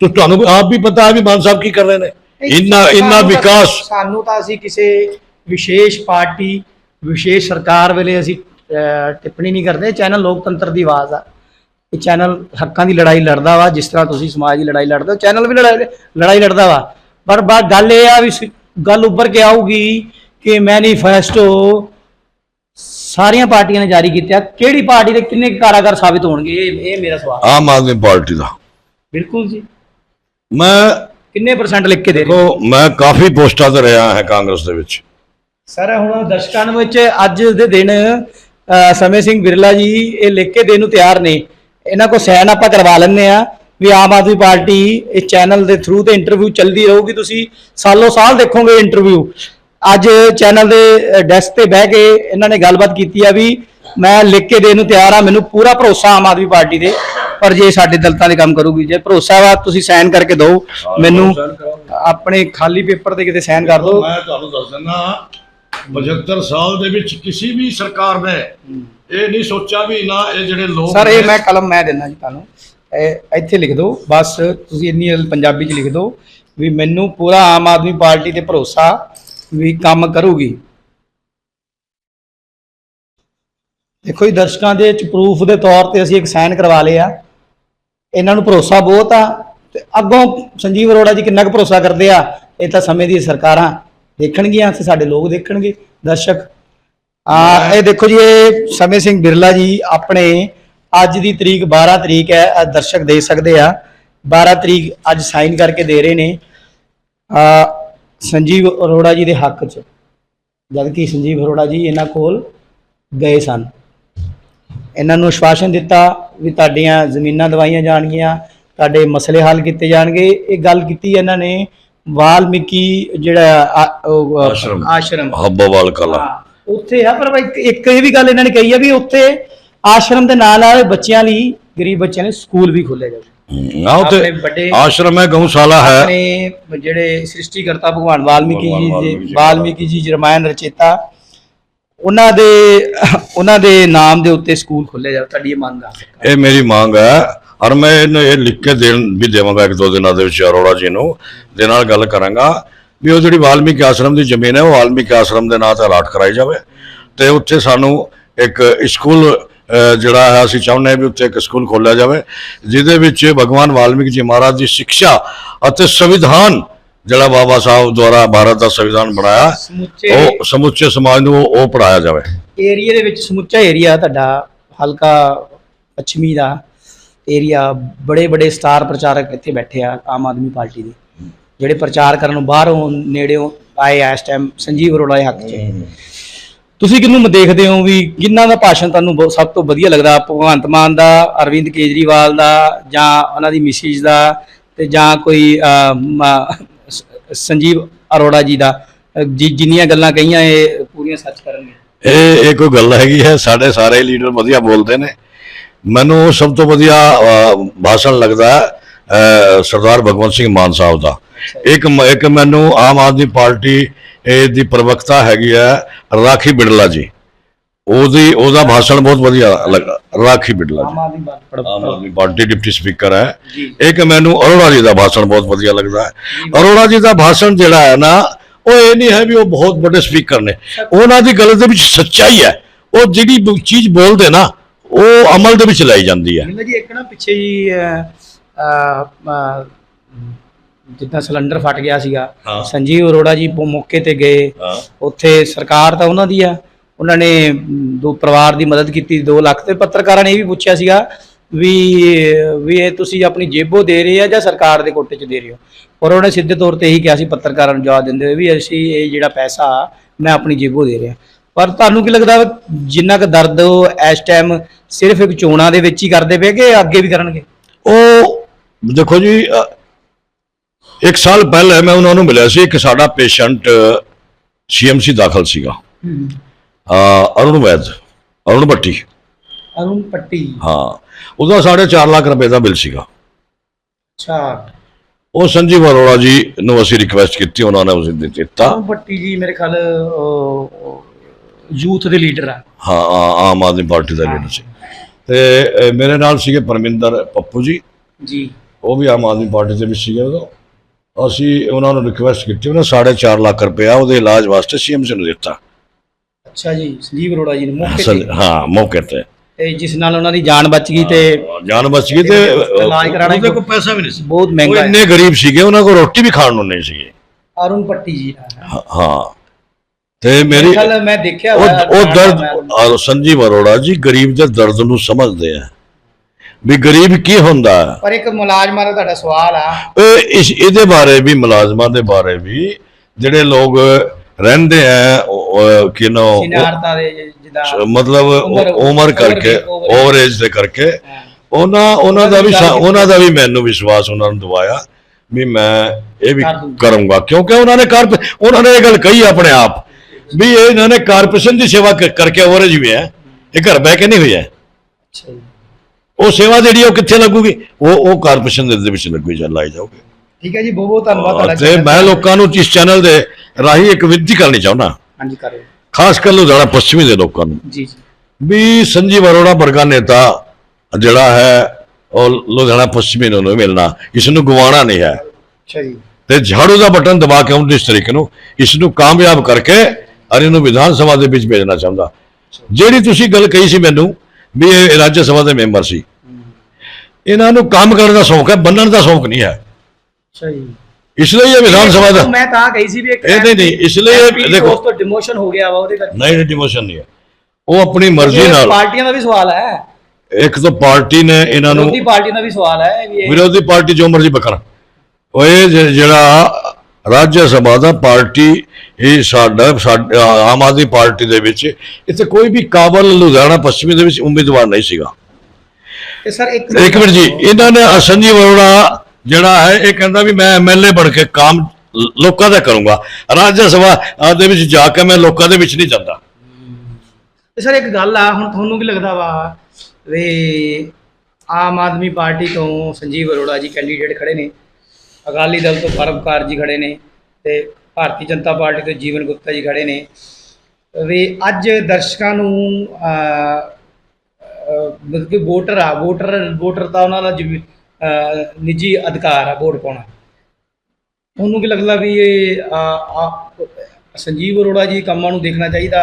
ਤੁਹਾਨੂੰ ਆਪ ਵੀ ਪਤਾ ਹੈ ਵੀ ਮਾਨ ਸਾਹਿਬ ਕੀ ਕਰ ਰਹੇ ਨੇ। ਇੰਨਾ ਇੰਨਾ ਵਿਕਾਸ ਸਾਨੂੰ ਤਾਂ ਅਸੀਂ ਕਿਸੇ ਵਿਸ਼ੇਸ਼ ਪਾਰਟੀ ਵਿਸ਼ੇਸ਼ ਸਰਕਾਰ ਵੇਲੇ ਅਸੀਂ ਟਿੱਪਣੀ ਨਹੀਂ ਕਰਦੇ। ਚੈਨਲ ਲੋਕਤੰਤਰ ਦੀ ਆਵਾਜ਼ ਆ। ਇਹ ਚੈਨਲ ਹੱਕਾਂ ਦੀ ਲੜਾਈ ਲੜਦਾ ਵਾ। ਜਿਸ ਤਰ੍ਹਾਂ ਤੁਸੀਂ ਸਮਾਜ ਦੀ ਲੜਾਈ ਲੜਦੇ ਹੋ ਚੈਨਲ ਵੀ ਲੜਾਈ ਲੜਾਈ ਲੜਦਾ ਵਾ। ਪਰ ਬਾਤ ਗੱਲ ਇਹ ਆ ਵੀ ਗੱਲ ਉੱਪਰ ਕੇ ਆਊਗੀ ਕਿ ਮੈਨੀਫੈਸਟੋ ਸਾਰੀਆਂ ਪਾਰਟੀਆਂ ਨੇ ਜਾਰੀ ਕੀਤਾ ਕਿਹੜੀ ਪਾਰਟੀ ਦੇ ਕਿੰਨੇ ਕਾਰਾਗਰ ਸਾਬਿਤ ਹੋਣਗੇ? ਇਹ ਇਹ ਮੇਰਾ ਸਵਾਲ ਆਮ ਆਦਮੀ ਪਾਰਟੀ ਦਾ। ਬਿਲਕੁਲ ਜੀ। ਮੈਂ ਕਿੰਨੇ ਪਰਸੈਂਟ ਲਿਖ ਕੇ ਦੇ ਰਹੇ ਦੇਖੋ ਮੈਂ ਕਾਫੀ ਪੋਸਟਾਂ ਤੇ ਰਿਹਾ ਹਾਂ ਕਾਂਗਰਸ ਦੇ ਵਿੱਚ। ਸਰ ਹੁਣ ਦਰਸ਼ਕਾਂ ਵਿੱਚ ਅੱਜ ਦੇ ਦਿਨ ਸਮੇਂ ਸਿੰਘ ਬਿਰਲਾ ਜੀ ਇਹ ਲਿਖ ਕੇ ਦੇਣ ਨੂੰ ਤਿਆਰ ਨੇ। ਇਹਨਾਂ ਕੋ ਸਾਈਨ ਆਪਾਂ ਕਰਵਾ ਲੈਣੇ ਆ ਵੀ ਆਮ ਆਦਮੀ ਪਾਰਟੀ ਇਸ ਚੈਨਲ ਦੇ ਥਰੂ ਤੇ ਇੰਟਰਵਿਊ ਚੱਲਦੀ ਰਹੂਗੀ। ਤੁਸੀਂ ਸਾਲੋ ਸਾਲ ਦੇਖੋਗੇ ਇੰਟਰਵਿਊ ਅੱਜ ਚੈਨਲ ਦੇ ਡੈਸਕ ਤੇ ਬਹਿ ਕੇ ਇਹਨਾਂ ਨੇ ਗੱਲਬਾਤ ਕੀਤੀ ਆ ਵੀ ਮੈਂ ਲਿਖ ਕੇ ਦੇਣ ਨੂੰ ਤਿਆਰ ਆ ਮੈਨੂੰ ਪੂਰਾ ਭਰੋਸਾ ਆਮ ਆਦਮੀ ਪਾਰਟੀ ਦੇ ਪਰ ਜੇ ਸਾਡੇ ਦਲਤਾਂ ਦੇ ਕੰਮ ਕਰੂਗੀ ਜੇ ਭਰੋਸਾ ਵਾ ਤੁਸੀਂ ਸਾਈਨ ਕਰਕੇ ਦਿਓ। ਮੈਨੂੰ ਆਪਣੇ ਖਾਲੀ ਪੇਪਰ ਤੇ ਕਿਤੇ ਸਾਈਨ ਕਰ ਦਿਓ। ਮੈਂ ਤੁਹਾਨੂੰ ਦੱਸ ਦਿੰਦਾ 75 ਸਾਲ ਦੇ ਵਿੱਚ ਕਿਸੇ ਵੀ ਸਰਕਾਰ ਨੇ ਇਹ ਨਹੀਂ ਸੋਚਿਆ ਵੀ ਨਾ ਇਹ ਜਿਹੜੇ ਲੋਕ ਸਰ ਇਹ ਮੈਂ ਕਲਮ ਮੈਂ ਦਿੰਦਾ ਜੀ ਤੁਹਾਨੂੰ। ਇਹ ਇੱਥੇ ਲਿਖ ਦਿਓ। ਬਸ ਤੁਸੀਂ ਇੰਨੀ ਪੰਜਾਬੀ ਚ ਲਿਖ ਦਿਓ ਵੀ ਮੈਨੂੰ ਪੂਰਾ ਆਮ ਆਦਮੀ ਪਾਰਟੀ ਤੇ ਭਰੋਸਾ ਵੀ ਕੰਮ ਕਰੂਗੀ। ਦੇਖੋ ਜੀ ਦਰਸ਼ਕਾਂ ਦੇ ਚ ਪ੍ਰੂਫ ਦੇ ਤੌਰ ਤੇ ਅਸੀਂ ਇੱਕ ਸਾਈਨ ਕਰਵਾ ਲਏ ਆ। ਇਹਨਾਂ ਨੂੰ ਭਰੋਸਾ ਬਹੁਤ ਆ ਤੇ ਅੱਗੋਂ ਸੰਜੀਵ ਅਰੋੜਾ ਜੀ ਕਿੰਨਾ ਕੁ ਭਰੋਸਾ ਕਰਦੇ ਆ ਇਹ ਤਾਂ ਸਮੇਂ ਦੀ ਸਰਕਾਰਾਂ। ਦੇਖਣਗੀਆਂ ਤੇ ਸਾਡੇ ਲੋਕ ਦੇਖਣਗੇ? ਦਰਸ਼ਕ ਆ ਇਹ ਦੇਖੋ ਜੀ ਇਹ ਸਮੇਂ ਸਿੰਘ ਬਿਰਲਾ ਜੀ ਆਪਣੇ ਅੱਜ ਦੀ ਤਰੀਕ 12 ਤਰੀਕ ਹੈ ਆਹ ਦਰਸ਼ਕ ਦੇਖ ਸਕਦੇ ਆ। 12 ਤਰੀਕ ਅੱਜ ਸਾਈਨ ਕਰਕੇ ਦੇ ਰਹੇ ਨੇ ਆ ਸੰਜੀਵ ਅਰੋੜਾ ਜੀ ਦੇ ਹੱਕ 'ਚ। ਜਦ ਕਿ ਸੰਜੀਵ ਅਰੋੜਾ ਜੀ ਇਹਨਾਂ ਕੋਲ ਗਏ ਸਨ। ਇਹਨਾਂ ਨੂੰ ਆਸ਼ਵਾਸਨ ਦਿੱਤਾ ਵੀ ਤੁਹਾਡੀਆਂ ਜ਼ਮੀਨਾਂ ਦਵਾਈਆਂ ਜਾਣਗੀਆਂ ਤੁਹਾਡੇ ਮਸਲੇ ਹੱਲ ਕੀਤੇ ਜਾਣਗੇ। ਇਹ ਗੱਲ ਕੀਤੀ ਇਹਨਾਂ ਨੇ ਵਾਲਮੀਕੀ ਜਿਹੜਾ ਆ- ਉਹ, ਆਸ਼ਰਮ। ਆਸ਼ਰਮ। ਹੱਬੋਵਾਲ ਕਲਾ। ਹਾਂ, ਉੱਥੇ ਆ ਪਰ ਇੱਕ ਇੱਕ ਇਹ ਵੀ ਗੱਲ ਇਹਨਾਂ ਨੇ ਕਹੀ ਆ ਵੀ ਉੱਥੇ ਆਸ਼ਰਮ ਦੇ ਨਾਲ ਨਾਲ ਬੱਚਿਆਂ ਲਈ ਗਰੀਬ ਬੱਚਿਆਂ ਲਈ ਸਕੂਲ ਵੀ ਖੋਲੇ ਜਾਵੇ ਨਾ ਆਪਣੇ ਵੱਡੇ ਆਸ਼ਰਮ ਹੈ ਗਊਸ਼ਾਲਾ ਹੈ। ਆਪਣੇ ਜਿਹੜੇ ਸ੍ਰਿਸ਼ਟੀਕਰਤਾ ਭਗਵਾਨ ਵਾਲਮੀਕੀ ਭਗਵਾਨ ਜੀ ਵਾਲਮੀਕੀ ਦੇ ਜੀ। ਵਾਲਮੀਕੀ ਜੀ ਰਮਾਇਣ ਰਚੇਤਾ ਉਹਨਾਂ ਦੇ ਉਹਨਾਂ ਦੇ ਨਾਮ ਦੇ ਉੱਤੇ ਸਕੂਲ ਖੋਲੇ ਜਾਵੇ ਤੁਹਾਡੀ ਇਹ ਮੰਗ ਆ। ਇਹ ਮੇਰੀ ਮੰਗ ਹੈ ਔਰ ਮੈਂ ਇਹਨੂੰ ਇਹ ਲਿਖ ਕੇ ਦੇਣ ਵੀ ਦੇਵਾਂਗਾ ਇੱਕ ਦੋ ਦਿਨਾਂ ਦੇ ਵਿੱਚ ਅਰੋੜਾ ਜੀ ਨੂੰ ਦੇ ਨਾਲ ਗੱਲ ਕਰਾਂਗਾ ਵੀ ਉਹ ਜਿਹੜੀ ਵਾਲਮੀਕੀ ਆਸ਼ਰਮ ਦੀ ਜ਼ਮੀਨ ਹੈ ਉਹ ਵਾਲਮੀਕੀ ਆਸ਼ਰਮ ਦੇ ਨਾਂ ਤੇ ਅਲਾਟ ਕਰਾਈ ਜਾਵੇ ਤੇ ਉੱਥੇ ਸਾਨੂੰ ਇੱਕ ਸਕੂਲ ਜਿਹੜਾ ਹੈ ਅਸੀਂ ਚਾਹੁੰਦੇ ਹਾਂ ਵੀ ਉੱਥੇ ਇੱਕ ਸਕੂਲ ਖੋਲ੍ਹਿਆ ਜਾਵੇ ਜਿਹਦੇ ਵਿੱਚ ਭਗਵਾਨ ਵਾਲਮੀਕੀ ਜੀ ਮਹਾਰਾਜ ਦੀ ਸਿੱਖਿਆ ਅਤੇ ਸੰਵਿਧਾਨ ਜਿਹੜਾ ਬਾਬਾ ਸਾਹਿਬ ਦੁਆਰਾ ਭਾਰਤ ਦਾ ਸੰਵਿਧਾਨ ਬਣਾਇਆ ਉਹ ਸਮੁੱਚੇ ਸਮਾਜ ਨੂੰ ਉਹ ਪੜਾਇਆ ਜਾਵੇ। ਏਰੀਆ ਦੇ ਵਿੱਚ ਸਮੁੱਚਾ ਏਰੀਆ ਤੁਹਾਡਾ ਹਲਕਾ ਪੱਛਮੀ ਦਾ। ਏਰੀਆ ਬੜੇ ਬੜੇ ਸਟਾਰ ਪ੍ਰਚਾਰਕ ਇੱਥੇ ਬੈਠੇ ਆ ਆਮ ਆਦਮੀ ਪਾਰਟੀ ਦੇ। ਜਿਹੜੇ ਪ੍ਰਚਾਰ ਕਰਨ ਨੂੰ ਬਾਹਰੋਂ ਨੇੜਿਓਂ ਆਏ ਆ ਇਸ ਟਾਈਮ ਸੰਜੀਵ ਅਰੋੜਾ ਦੇ ਹੱਕ 'ਚ। ਤੁਸੀਂ ਕਿਹਨੂੰ ਦੇਖਦੇ ਹੋ ਵੀ ਕਿੰਨਾ ਦਾ ਭਾਸ਼ਣ ਤੁਹਾਨੂੰ ਸਭ ਤੋਂ ਵਧੀਆ ਲੱਗਦਾ? ਭਗਵੰਤ ਮਾਨ ਦਾ ਅਰਵਿੰਦ ਕੇਜਰੀਵਾਲ ਦਾ ਜਾਂ ਉਹਨਾਂ ਦੀ ਮਿਸਿਸ ਦਾ ਤੇ ਜਾਂ ਕੋਈ ਸੰਜੀਵ ਅਰੋੜਾ ਜੀ ਦਾ? ਜਿੰਨੀਆਂ ਗੱਲਾਂ ਕਹੀਆਂ ਇਹ ਪੂਰੀਆਂ ਸੱਚ ਕਰਨਗੇ ਇਹ ਇਹ ਕੋਈ ਗੱਲ ਹੈਗੀ ਹੈ? ਸਾਡੇ ਸਾਰੇ ਲੀਡਰ ਵਧੀਆ ਬੋਲਦੇ ਨੇ। ਮੈਨੂੰ ਸਭ ਤੋਂ ਵਧੀਆ ਭਾਸ਼ਣ ਲੱਗਦਾ ਸਰਦਾਰ ਭਗਵੰਤ ਸਿੰਘ ਮਾਨ ਸਾਹਿਬ ਦਾ। ਇੱਕ ਇੱਕ ਮੈਨੂੰ ਆਮ ਆਦਮੀ ਪਾਰਟੀ ਦੀ ਪ੍ਰਵਕਤਾ ਹੈਗੀ ਹੈ ਰਾਖੀ ਬਿੜਲਾ ਜੀ। ਉਹਦੀ ਉਹਦਾ ਭਾਸ਼ਣ ਬਹੁਤ ਵਧੀਆ ਲੱਗਾ Rakhi Birla ji. Aam Aadmi party deputy speaker ਹੈ। ਇੱਕ ਮੈਨੂੰ ਅਰੋੜਾ ਜੀ ਦਾ ਭਾਸ਼ਣ ਬਹੁਤ ਵਧੀਆ ਲੱਗਦਾ ਹੈ। ਅਰੋੜਾ ਜੀ ਦਾ ਭਾਸ਼ਣ ਜਿਹੜਾ ਹੈ ਨਾ ਉਹ ਇਹ ਨਹੀਂ ਹੈ ਵੀ ਉਹ ਬਹੁਤ ਵੱਡੇ ਸਪੀਕਰ ਨੇ। ਉਹਨਾਂ ਦੀ ਗੱਲ ਦੇ ਵਿੱਚ ਸੱਚਾਈ ਹੈ। ਉਹ ਜਿਹੜੀ ਚੀਜ਼ ਬੋਲਦੇ ਨਾ ਉਹ ਅਮਲ ਦੇ ਵਿੱਚ ਲਈ ਜਾਂਦੀ ਹੈ। ਜਿੰਨਾ ਜੀ ਇੱਕ ਨਾ ਪਿੱਛੇ ਜੀ ਜਿੱਦਾਂ ਸਿਲੰਡਰ ਫਟ ਗਿਆ ਸੀਗਾ। ਸੰਜੀਵ ਅਰੋੜਾ ਜੀ ਮੌਕੇ ਤੇ ਗਏ। ਉੱਥੇ ਸਰਕਾਰ ਤਾਂ ਉਹਨਾਂ ਦੀ ਆ। ਉਹਨਾਂ ਨੇ ਦੋ ਪਰਿਵਾਰ ਦੀ ਮਦਦ ਕੀਤੀ 2 ਲੱਖ ਤੇ ਪੱਤਰਕਾਰਾਂ ਨੇ ਇਹ ਵੀ ਪੁੱਛਿਆ ਸੀਗਾ ਵੀ ਵੀ ਇਹ ਤੁਸੀਂ ਆਪਣੀ ਜੇਬੋਂ ਦੇ ਰਹੇ ਆ ਜਾਂ ਸਰਕਾਰ ਦੇ ਕੋਟੇ 'ਚ ਦੇ ਰਹੇ ਹੋ? ਪਰ ਉਹਨੇ ਸਿੱਧੇ ਤੌਰ ਤੇ ਇਹੀ ਕਿਹਾ ਸੀ ਪੱਤਰਕਾਰਾਂ ਨੂੰ ਜਵਾਬ ਦਿੰਦੇ ਹੋਏ ਵੀ ਅਸੀਂ ਇਹ ਜਿਹੜਾ ਪੈਸਾ ਮੈਂ ਆਪਣੀ ਜੇਬੋਂ ਦੇ ਰਿਹਾ। ਪਰ ਤੁਹਾਨੂੰ ਕੀ ਲੱਗਦਾ ਜਿੰਨਾ ਕੁ ਦਰਦ ਉਹ ਇਸ ਟਾਈਮ ਸਿਰਫ ਇੱਕ ਚੋਣਾਂ ਦੇ ਵਿੱਚ ਹੀ ਕਰਦੇ ਪਏ ਕਿ ਅੱਗੇ ਵੀ ਕਰਨਗੇ? ਉਹ ਦੇਖੋ ਜੀ ਇੱਕ ਸਾਲ ਪਹਿਲੇ ਮੈਂ ਉਹਨਾਂ ਨੂੰ ਮਿਲਿਆ ਸੀ ਇੱਕ ਸਾਡਾ ਪੇਸ਼ੈਂਟ ਸੀਐਮਸੀ ਦਾਖਲ ਸੀਗਾ। ਅ, ਅਰੁਣ ਵੈਦ ਅਰੁਣ ਭੱਟੀ। ਅਰੁਣ ਪੱਟੀ ਹਾਂ ਉਹਦਾ 4.5 ਲੱਖ ਰੁਪਏ ਦਾ ਬਿੱਲ ਸੀਗਾ। ਅੱਛਾ। ਉਹ ਸੰਜੀਵ ਅਰੋੜਾ ਜੀ ਨੂੰ ਅਸੀਂ ਰਿਕਵੈਸਟ ਕੀਤੀ ਉਹਨਾਂ ਨੇ ਉਸ ਦਿੱਤਾ। ਪੱਟੀ ਜੀ ਮੇਰੇ ਖਿਆਲ ਯੂਥ ਦੇ ਲੀਡਰ ਆ। ਹਾਂ ਆਮ ਆਦਮੀ ਪਾਰਟੀ ਦਾ ਲੀਡਰ ਸੀ। ਤੇ ਮੇਰੇ ਨਾਲ ਸੀਗੇ ਪਰਮਿੰਦਰ ਪੱਪੂ ਜੀ। ਜੀ। ਉਹ ਵੀ ਆਮ ਆਦਮੀ ਪਾਰਟੀ ਦੇ ਵਿੱਚ ਸੀਗੇ ਉਦੋਂ। ਅਸੀਂ ਉਹਨਾਂ ਨੂੰ ਰਿਕਵੈਸਟ ਕੀਤੀ ਉਹਨੇ 4.5 ਲੱਖ ਰੁਪਇਆ ਉਹਦੇ ਇਲਾਜ ਵਾਸਤੇ ਸੀਐਮਸੀ ਨੂੰ ਦਿੱਤਾ। ਅੱਛਾ ਜੀ ਸੰਜੀਵ ਅਰੋੜਾ ਜੀ ਨੇ ਮੌਕੇ ਤੇ। ਹਾਂ ਮੌਕੇ ਤੇ। ਤੇ ਜਿਸ ਨਾਲ ਉਹਨਾਂ ਦੀ ਜਾਨ ਬਚ ਗਈ ਤੇ ਜਾਨ ਬਚ ਗਈ ਤੇ ਇਲਾਜ ਉਹਦੇ ਕੋਲ ਪੈਸਾ ਵੀ ਨਹੀਂ ਸੀ। ਬਹੁਤ ਮਹਿੰਗਾ ਇੰਨੇ ਗਰੀਬ ਸੀਗੇ ਉਹਨਾਂ ਕੋਲ ਰੋਟੀ ਵੀ ਖਾਣ ਨੂੰ ਨਹੀਂ ਸੀਗੇ। ਅਰੁਣ ਪੱਟੀ ਜੀ ਹਾਂ। ਤੇ ਮੇਰੇ ਖਿਆਲ ਮੈਂ ਦੇਖਿਆ ਉਹ ਉਹ ਦਰਦ ਸੰਜੀਵ ਅਰੋੜਾ ਜੀ ਗਰੀਬ ਦੇ ਦਰਦ ਨੂੰ ਸਮਝਦੇ ਆ ਵੀ ਗਰੀਬ ਕੀ ਹੁੰਦਾ ਪਰ ਇੱਕ ਮੁਲਾਜ਼ਮਾਂ ਦਾ ਤੁਹਾਡਾ ਸਵਾਲ ਆ ਇਹ ਇਸ ਇਹਦੇ ਬਾਰੇ ਵੀ ਮੁਲਾਜ਼ਮਾਂ ਦੇ ਬਾਰੇ ਵੀ ਜਿਹੜੇ ਲੋਕ ਰਹਿੰਦੇ ਆ ਦੇ ਜਿੱਦਾਂ ਮਤਲਬ ਉਮਰ- ਕਰਕੇ ਓਵਰ ਏਜ ਦੇ ਕਰਕੇ। ਉਹਨਾਂ ਉਹਨਾਂ ਦਾ ਵੀ। ਉਹਨਾਂ ਦਾ ਵੀ ਮੈਨੂੰ ਵਿਸ਼ਵਾਸ ਉਹਨਾਂ ਨੂੰ ਦਵਾਇਆ ਵੀ ਮੈਂ ਇਹ ਵੀ। ਕਰੂੰਗਾ ਕਿਉਂਕਿ ਉਹਨਾਂ ਨੇ ਕਾਰ ਉਹਨਾਂ ਨੇ ਇਹ ਗੱਲ ਕਹੀ ਆਪਣੇ ਆਪ ਵੀ ਇਹ ਇਹਨਾਂ ਨੇ ਕਾਰਪੋਰੇਸ਼ਨ ਦੀ ਸੇਵਾ ਕ- ਕਰਕੇ ਓਵਰ ਏਜ ਵੀ ਹੈ। ਇਹ ਘਰ ਬਹਿ ਕੇ ਨਹੀਂ ਹੋਈ ਹੈ ਅੱਛਾ ਜੀ। ਉਹ ਸੇਵਾ ਜਿਹੜੀ ਉਹ ਕਿੱਥੇ ਲੱਗੂਗੀ? ਉਹ ਉਹ ਕਾਰਪੋਰੇਸ਼ਨ ਦੇ ਵਿੱਚ ਲੱਗੂਗੀ ਜਾਂ ਲਾਈ ਜਾਊਗੀ। ਠੀਕ ਹੈ ਜੀ ਬਹੁਤ ਬਹੁਤ ਧੰਨਵਾਦ ਤੁਹਾਡਾ। ਤੇ ਮੈਂ ਲੋਕਾਂ ਨੂੰ ਇਸ ਚੈਨਲ ਦੇ ਰਾਹੀਂ ਇੱਕ ਬੇਨਤੀ ਕਰਨੀ ਚਾਹੁੰਦਾ। ਹਾਂਜੀ ਕਰੋ ਖਾਸ ਕਰ ਲੁਧਿਆਣਾ ਪੱਛਮੀ ਦੇ ਲੋਕਾਂ ਨੂੰ। ਜੀ ਜੀ। ਵੀ ਸੰਜੀਵ ਅਰੋੜਾ ਵਰਗਾ ਨੇਤਾ ਜਿਹੜਾ ਹੈ ਉਹ ਲੁਧਿਆਣਾ ਪੱਛਮੀ ਨੂੰ ਨਹੀਂ ਮਿਲਣਾ। ਇਸ ਨੂੰ ਗਵਾਉਣਾ ਨਹੀਂ ਹੈ। ਅੱਛਾ ਜੀ। ਤੇ ਝਾੜੂ ਦਾ ਬਟਨ ਦਬਾ ਕੇ ਉਹਨੂੰ ਇਸ ਤਰੀਕੇ ਨੂੰ ਇਸ ਨੂੰ ਕਾਮਯਾਬ ਕਰਕੇ ਔਰ ਇਹਨੂੰ ਵਿਧਾਨ ਸਭਾ ਦੇ ਵਿੱਚ ਭੇਜਣਾ ਚਾਹੁੰਦਾ। ਜਿਹੜੀ ਤੁਸੀਂ ਗੱਲ ਕਹੀ ਸੀ ਮੈਨੂੰ ਵੀ ਇਹ ਰਾਜ ਸਭਾ ਦੇ ਮੈਂਬਰ ਸੀ। ਇਹਨਾਂ ਨੂੰ ਕੰਮ ਕਰਨ ਦਾ ਸ਼ੌਂਕ ਹੈ ਬੰਨਣ ਦਾ ਸ਼ੌਂਕ ਨਹੀਂ ਹੈ। ਇਸ ਲਈ ਇਹ ਵਿਧਾਨ ਸਭਾ ਦਾ ਮੈਂ ਤਾਂ ਕਹੀ ਸੀ ਵੀ ਇਹ ਨਹੀਂ, ਨਹੀਂ, ਇਸ ਲਈ ਦੇਖੋ- ਉਸ ਤੋਂ ਡਿਮੋਸ਼ਨ ਹੋ ਗਿਆ ਵਾ ਉਹਦੇ ਕਰਕੇ। ਨਹੀਂ ਡਿਮੋਸ਼ਨ ਨਹੀਂ ਹੈ। ਉਹ ਆਪਣੀ ਮਰਜ਼ੀ ਨਾਲ ਪਾਰਟੀਆਂ ਦਾ ਵੀ ਸਵਾਲ ਹੈ। ਇੱਕ ਤਾਂ ਪਾਰਟੀ ਨੇ ਇਹਨਾਂ ਨੂੰ ਵਿਰੋਧੀ ਪਾਰਟੀਆਂ ਦਾ ਵੀ ਸਵਾਲ ਹੈ ਵਿਰੋਧੀ ਪਾਰਟੀ ਜੋ ਮਰਜ਼ੀ ਬਕਰ ਉਹ ਇਹ ਜਿਹੜਾ ਰਾਜ ਸਭਾ ਦਾ ਪਾਰਟੀ ਇਹ ਸਾਡਾ ਆਮ ਆਦਮੀ ਪਾਰਟੀ ਦੇ ਵਿੱਚ ਇੱਥੇ ਕੋਈ ਵੀ ਕਾਬਲ ਲੁਧਿਆਣਾ ਪੱਛਮੀ ਦੇ ਵਿੱਚ ਉਮੀਦਵਾਰ ਨਹੀਂ ਸੀਗਾ। ਤੇ ਸਰ ਇੱਕ ਇੱਕ ਮਿੰਟ ਜੀ ਇਹਨਾਂ ਨੇ ਸੰਜੀਵ ਅਰੋੜਾ ਜਿਹੜਾ ਹੈ ਇਹ ਕਹਿੰਦਾ ਵੀ ਮੈਂ ਐਮਐਲਏ ਬਣ ਕੇ ਕੰਮ ਲੋਕਾਂ ਦਾ ਕਰੂੰਗਾ। ਰਾਜ ਸਭਾ ਦੇ ਵਿੱਚ ਜਾ ਕੇ ਮੈਂ ਲੋਕਾਂ ਦੇ ਵਿੱਚ ਨਹੀਂ ਜਾਂਦਾ। ਤੇ ਸਰ ਇੱਕ ਗੱਲ ਆ ਹੁਣ ਤੁਹਾਨੂੰ ਕੀ ਲੱਗਦਾ ਵਾ ਵੀ ਆਮ ਆਦਮੀ ਪਾਰਟੀ ਤੋਂ ਸੰਜੀਵ ਅਰੋੜਾ ਜੀ ਕੈਂਡੀਡੇਟ ਖੜੇ ਨੇ? ਅਕਾਲੀ ਦਲ ਤੋਂ ਪਰਮਕਾਰ ਜੀ ਖੜੇ ਨੇ ਤੇ ਭਾਰਤੀ ਜਨਤਾ ਪਾਰਟੀ ਤੋਂ ਜੀਵਨ ਗੁਪਤਾ ਜੀ ਖੜੇ ਨੇ। ਵੀ ਅੱਜ ਦਰਸ਼ਕਾਂ ਨੂੰ ਮਤਲਬ ਕਿ ਵੋਟਰ ਆ ਵੋਟਰ ਵੋਟਰ ਤਾਂ ਉਹਨਾਂ ਦਾ ਜਿਵੇਂ, ਨਿੱਜੀ ਅਧਿਕਾਰ ਆ ਵੋਟ ਪਾਉਣਾ। ਉਹਨੂੰ ਕੀ ਲੱਗਦਾ ਵੀ ਇਹ ਸੰਜੀਵ ਅਰੋੜਾ ਜੀ ਕੰਮਾਂ ਨੂੰ ਦੇਖਣਾ ਚਾਹੀਦਾ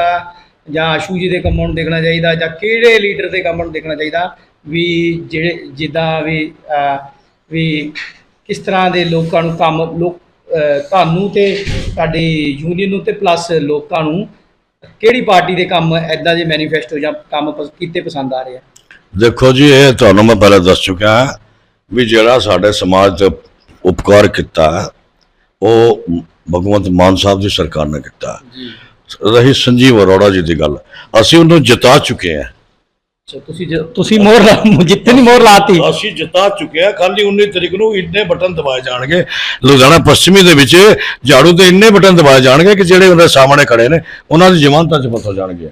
ਜਾਂ ਆਸ਼ੂ ਜੀ ਦੇ ਕੰਮਾਂ ਨੂੰ ਦੇਖਣਾ ਚਾਹੀਦਾ ਜਾਂ ਕਿਹੜੇ ਲੀਡਰ ਦੇ ਕੰਮਾਂ ਨੂੰ ਦੇਖਣਾ ਚਾਹੀਦਾ ਵੀ ਜਿਹੜੇ ਜਿੱਦਾਂ ਵੀ ਵੀ ਕਿਸ ਤਰ੍ਹਾਂ ਦੇ ਲੋਕਾਂ ਨੂੰ ਕੰਮ ਲੋਕ ਤੁਹਾਨੂੰ ਤੇ ਤੁਹਾਡੀ ਯੂਨੀਅਨ ਨੂੰ ਤੇ ਪਲੱਸ ਲੋਕਾਂ ਨੂੰ ਕਿਹੜੀ ਪਾਰਟੀ ਦੇ ਕੰਮ ਐਦਾਂ ਦੇ ਮੈਨੀਫੈਸਟੋ ਜਾਂ ਕੰਮ ਕੀਤੇ ਪਸੰਦ ਆ ਰਹੇ ਆ? ਦੇਖੋ ਜੀ ਇਹ ਤੁਹਾਨੂੰ ਮੈਂ ਪਹਿਲਾਂ ਦੱਸ ਚੁੱਕਾ ਵੀ ਜਿਹੜਾ ਸਾਡੇ ਸਮਾਜ ਤੇ ਉਪਕਾਰ ਕੀਤਾ ਉਹ ਭਗਵੰਤ ਮਾਨ ਸਾਹਿਬ ਦੀ ਸਰਕਾਰ ਨੇ ਕੀਤਾ। ਜੀ। ਰਹੀ ਸੰਜੀਵ ਅਰੋੜਾ ਜੀ ਦੀ ਗੱਲ। ਅਸੀਂ ਉਹਨੂੰ ਜਿਤਾ ਚੁੱਕੇ ਹਾਂ ਅੱਛਾ ਤੁਸੀਂ ਜ- ਤੁਸੀਂ ਮੋਹਰ ਲਾ- ਜਿੱਤਨੀ ਮੋਹਰ ਲਾਤੀ। ਅਸੀਂ ਜਿਤਾ ਚੁੱਕੇ ਹਾਂ। ਕੱਲ ਹੀ 19 ਤਰੀਕ ਨੂੰ ਇੰਨੇ ਬਟਨ ਦਬਾਏ ਜਾਣਗੇ। ਲੁਧਿਆਣਾ ਪੱਛਮੀ ਦੇ ਵਿੱਚ ਝਾੜੂ ਦੇ ਇੰਨੇ ਬਟਨ ਦਬਾਏ ਜਾਣਗੇ ਕਿ ਜਿਹੜੇ ਉਹਨਾਂ ਦੇ ਸਾਹਮਣੇ ਖੜੇ ਨੇ ਉਹਨਾਂ ਦੀ ਜ਼ਮਾਨਤਾਂ ਚ ਪਤਾ ਜਾਣਗੇ।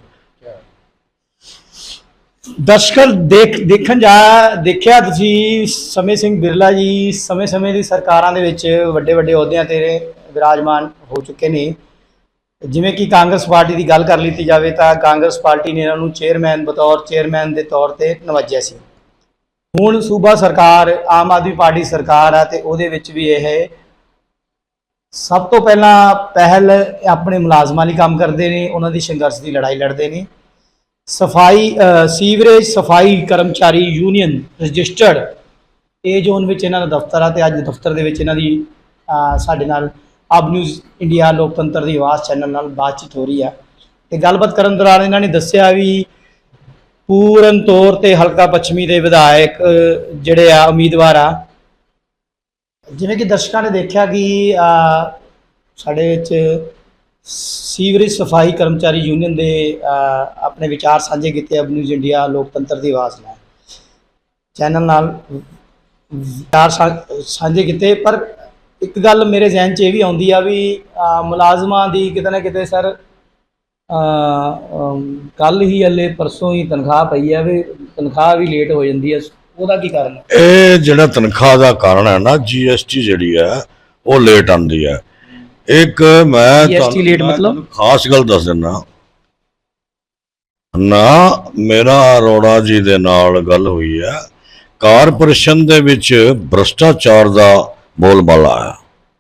ਦਰਸ਼ਕ ਦੇਖ ਦੇਖਣ ਜਾ ਦੇਖਿਆ ਤੁਸੀਂ ਸਮੇਂ ਸਿੰਘ ਬਿਰਲਾ ਜੀ ਸਮੇਂ-ਸਮੇਂ ਦੀ ਸਰਕਾਰਾਂ ਦੇ ਵਿੱਚ ਵੱਡੇ ਵੱਡੇ ਅਹੁਦਿਆਂ ਤੇ ਵਿਰਾਜਮਾਨ ਹੋ ਚੁੱਕੇ ਨੇ। ਜਿਵੇਂ ਕਿ ਕਾਂਗਰਸ ਪਾਰਟੀ ਦੀ ਗੱਲ ਕਰ ਲਈ ਜਾਵੇ ਤਾਂ ਕਾਂਗਰਸ ਪਾਰਟੀ ਨੇ ਇਹਨਾਂ ਨੂੰ ਚੇਅਰਮੈਨ ਬਤੌਰ ਚੇਅਰਮੈਨ ਦੇ ਤੌਰ ਤੇ ਨਵਾਜਿਆ ਸੀ। ਹੁਣ ਸੂਬਾ ਸਰਕਾਰ, ਆਮ ਆਦਮੀ ਪਾਰਟੀ ਸਰਕਾਰ ਆ ਤੇ ਉਹਦੇ ਵਿੱਚ ਵੀ ਇਹ ਸਭ ਤੋਂ ਪਹਿਲਾਂ ਪਹਿਲ ਆਪਣੇ ਮੁਲਾਜ਼ਮਾਂ ਲਈ ਕੰਮ ਕਰਦੇ ਨੇ, ਉਹਨਾਂ ਦੀ ਸੰਘਰਸ਼ ਦੀ ਲੜਾਈ ਲੜਦੇ ਨੇ। ਸਫ਼ਾਈ ਸੀਵਰੇਜ ਸਫ਼ਾਈ ਕਰਮਚਾਰੀ ਯੂਨੀਅਨ ਰਜਿਸਟਰਡ, ਇਹ ਜ਼ੋਨ ਵਿੱਚ ਇਹਨਾਂ ਦਾ ਦਫ਼ਤਰ ਆ ਤੇ ਅੱਜ ਦਫ਼ਤਰ ਦੇ ਵਿੱਚ ਇਹਨਾਂ ਦੀ ਸਾਡੇ ਨਾਲ ਅਬ ਨਿਊਜ਼ ਇੰਡੀਆ ਲੋਕਤੰਤਰ ਦੀ ਆਵਾਜ਼ ਚੈਨਲ ਨਾਲ ਬਾਤਚੀਤ ਹੋ ਰਹੀ ਆ ਤੇ ਗੱਲਬਾਤ ਕਰਨ ਦੌਰਾਨ ਇਹਨਾਂ ਨੇ ਦੱਸਿਆ ਵੀ ਪੂਰਨ ਤੌਰ ਤੇ ਹਲਕਾ ਪੱਛਮੀ ਦੇ ਵਿਧਾਇਕ ਜਿਹੜੇ ਆ, ਉਮੀਦਵਾਰ ਆ। ਜਿਵੇਂ ਕਿ ਦਰਸ਼ਕਾਂ ਨੇ ਦੇਖਿਆ ਕਿ ਸਾਡੇ ਵਿੱਚ ਸੀਵਰੇਜ ਸਫ਼ਾਈ ਕਰਮਚਾਰੀ ਯੂਨੀਅਨ ਦੇ ਆਪਣੇ ਵਿਚਾਰ ਸਾਂਝੇ ਕੀਤੇ ਅਬ ਨਿਊਜ਼ ਇੰਡੀਆ ਲੋਕਤੰਤਰ ਦੀ ਆਵਾਜ਼ ਨਾਲ। ਚੈਨਲ ਨਾਲ ਵਿਚਾਰ ਸਾ- ਸਾਂਝੇ ਕੀਤੇ, ਪਰ ਇੱਕ ਗੱਲ ਮੇਰੇ ਜ਼ਿਹਨ 'ਚ ਇਹ ਵੀ ਆਉਂਦੀ ਆ ਵੀ ਮੁਲਾਜ਼ਮਾਂ ਦੀ ਕਿਤੇ ਨਾ ਕਿਤੇ ਸਰ ਕੱਲ ਹੀ ਹਲੇ ਪਰਸੋਂ ਹੀ ਤਨਖਾਹ ਪਈ ਆ ਵੀ ਤਨਖਾਹ ਵੀ ਲੇਟ ਹੋ ਜਾਂਦੀ ਹੈ ਉਹਦਾ ਕੀ ਕਾਰਨ ਹੈ ਇਹ ਜਿਹੜਾ ਤਨਖਾਹ ਦਾ ਕਾਰਨ ਹੈ ਨਾ ਜੀਐਸਟੀ ਜਿਹੜੀ ਹੈ ਉਹ ਲੇਟ ਆਂਦੀ ਹੈ ਇੱਕ ਮੈਂ late ਮੈਂ ਮਤਲਬ? ਖਾਸ ਗੱਲ ਦੱਸ ਦਿੰਦਾ ਨਾ ਮੇਰਾ ਅਰੋੜਾ ਜੀ ਦੇ ਨਾਲ ਗੱਲ ਹੋਈ ਹੈ ਕਾਰਪੋਰੇਸ਼ਨ ਦੇ ਵਿੱਚ ਭ੍ਰਸ਼ਟਾਚਾਰ ਦਾ ਬੋਲਬਾਲਾ। ਹੈ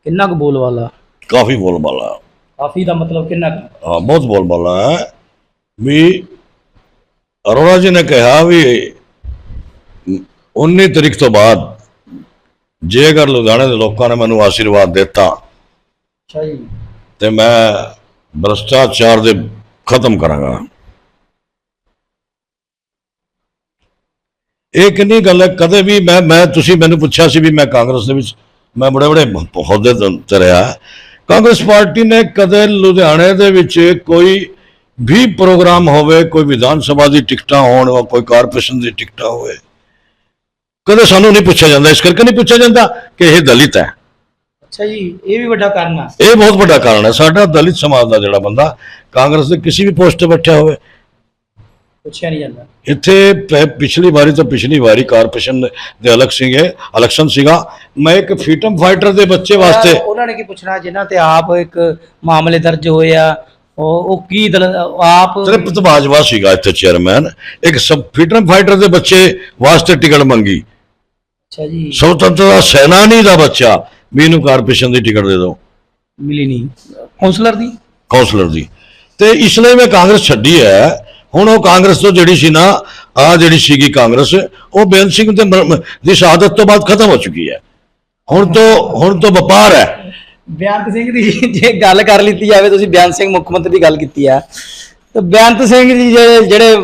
ਕਿੰਨਾ ਕੁ ਬੋਲ ਵਾਲਾ ਕਾਫੀ ਬੋਲਬਾਲਾ। ਹੈ ਕਾਫੀ ਦਾ ਮਤਲਬ ਕਿੰਨਾ ਕੁ? ਹਾਂ ਬਹੁਤ ਬੋਲਬਾਲਾ ਹੈ। ਵੀ ਅਰੋੜਾ ਜੀ ਨੇ ਕਿਹਾ ਵੀ 19 ਤਰੀਕ ਤੋਂ ਬਾਅਦ ਜੇਕਰ ਲੁਧਿਆਣੇ ਦੇ ਲੋਕਾਂ ਨੇ ਮੈਨੂੰ ਆਸ਼ੀਰਵਾਦ ਦਿੱਤਾ ਅੱਛਾ ਜੀ। ਤੇ ਮੈਂ ਭ੍ਰਸ਼ਟਾਚਾਰ ਦੇ ਖਤਮ ਕਰਾਂਗਾ। ਇਹ ਕਿੰਨੀ ਗੱਲ ਹੈ? ਕਦੇ ਵੀ ਮੈਂ ਮੈਂ ਤੁਸੀਂ ਮੈਨੂੰ ਪੁੱਛਿਆ ਸੀ ਵੀ ਮੈਂ ਕਾਂਗਰਸ ਦੇ ਵਿੱਚ ਮੈਂ ਬੜੇ ਬੜੇ ਅਹੁਦੇ ਤੇ- ਰਿਹਾ। ਕਾਂਗਰਸ ਪਾਰਟੀ ਨੇ ਕਦੇ ਲੁਧਿਆਣੇ ਦੇ ਵਿੱਚ ਕੋਈ ਵੀ ਪ੍ਰੋਗਰਾਮ ਹੋਵੇ ਕੋਈ ਵਿਧਾਨ ਸਭਾ ਦੀ ਟਿਕਟਾਂ ਹੋਣ ਜਾਂ ਕੋਈ ਕਾਰਪੋਰੇਸ਼ਨ ਦੀ ਟਿਕਟਾਂ ਹੋਵੇ ਕਦੇ ਸਾਨੂੰ ਨਹੀਂ ਪੁੱਛਿਆ ਜਾਂਦਾ। ਇਸ ਕਰਕੇ ਨਹੀਂ ਪੁੱਛਿਆ ਜਾਂਦਾ ਕਿ ਇਹ ਦਲਿਤ ਹੈ। ਅੱਛਾ ਜੀ ਇਹ ਵੀ ਵੱਡਾ ਕਾਰਨ ਆ। ਇਹ ਬਹੁਤ ਵੱਡਾ ਕਾਰਨ ਹੈ। ਸਾਡਾ ਦਲਿਤ ਸਮਾਜ ਦਾ ਜਿਹੜਾ ਬੰਦਾ ਕਾਂਗਰਸ ਦੇ ਕਿਸੇ ਵੀ ਪੋਸਟ ਤੇ ਬੈਠਾ ਹੋਵੇ ਪੁੱਛਿਆ ਨਹੀਂ ਜਾਂਦਾ। ਇੱਥੇ ਪਿਛਲੀ ਵਾਰੀ ਤੋਂ ਪਿਛਲੀ ਵਾਰੀ ਕਾਰਪੋਰੇਸ਼ਨ ਦੇ ਇਲੈਕਸ਼ਨ ਸੀਗੇ ਇਲੈਕਸ਼ਨ ਸੀਗਾ ਮੈਂ ਇੱਕ ਫੀਟਮ ਫਾਈਟਰ ਦੇ ਬੱਚੇ ਵਾਸਤੇ ਉਹਨਾਂ- ਨੇ ਕੀ ਪੁੱਛਣਾ? ਜਿਨ੍ਹਾਂ ਤੇ ਆਪ ਇੱਕ ਮਾਮਲੇ ਦਰਜ ਹੋਏ ਆ ਉਹ ਉਹ ਕੀ ਦਲ- ਆਪ ਤ੍ਰਿਪਤ ਬਾਜਵਾ ਸੀਗਾ ਇੱਥੇ ਚੇਅਰਮੈਨ ਇੱਕ ਸਬ ਫੀਟਮ ਫਾਈਟਰ ਦੇ ਬੱਚੇ ਵਾਸਤੇ ਟਿਕਟ ਮੰਗੀ। ਅੱਛਾ ਜੀ। ਸੁਤੰਤਰਤਾ ਸੈਨਾਨੀ ਦਾ ਬੱਚਾ ਵੀ ਇਹਨੂੰ ਕਾਰਪੋਰੇਸ਼ਨ ਦੀ ਟਿਕਟ ਦੇ ਦਿਓ। ਮਿਲੀ ਨਹੀਂ। ਕਾਉਂਸਲਰ ਦੀ? ਕਾਉਂਸਲਰ ਦੀ। ਤੇ ਇਸ ਲਈ ਮੈਂ ਕਾਂਗਰਸ ਛੱਡੀ ਹੈ ਹੁਣ ਉਹ ਕਾਂਗਰਸ ਤੋਂ ਜਿਹੜੀ ਸੀ ਨਾ ਆ ਜਿਹੜੀ ਸੀਗੀ ਕਾਂਗਰਸ ਉਹ ਬੇਅੰਤ ਸਿੰਘ ਦੇ ਦੀ ਸ਼ਹਾਦਤ ਤੋਂ ਬਾਅਦ ਖਤਮ ਹੋ ਚੁੱਕੀ ਹੈ। ਹੁਣ ਤੋਂ ਹੁਣ ਤੋਂ ਵਪਾਰ ਹੈ। ਬਿਆੰਤ ਸਿੰਘ ਦੀ ਜੇ ਗੱਲ ਕਰ ਲਿੱਤੀ ਜਾਵੇ ਤੁਸੀਂ ਬਿਆੰਤ ਸਿੰਘ ਮੁੱਖ ਮੰਤਰੀ ਦੀ ਗੱਲ ਕੀਤੀ ਆ ਤਾਂ ਬਿਆੰਤ ਸਿੰਘ ਜੀ ਜਿਹੜੇ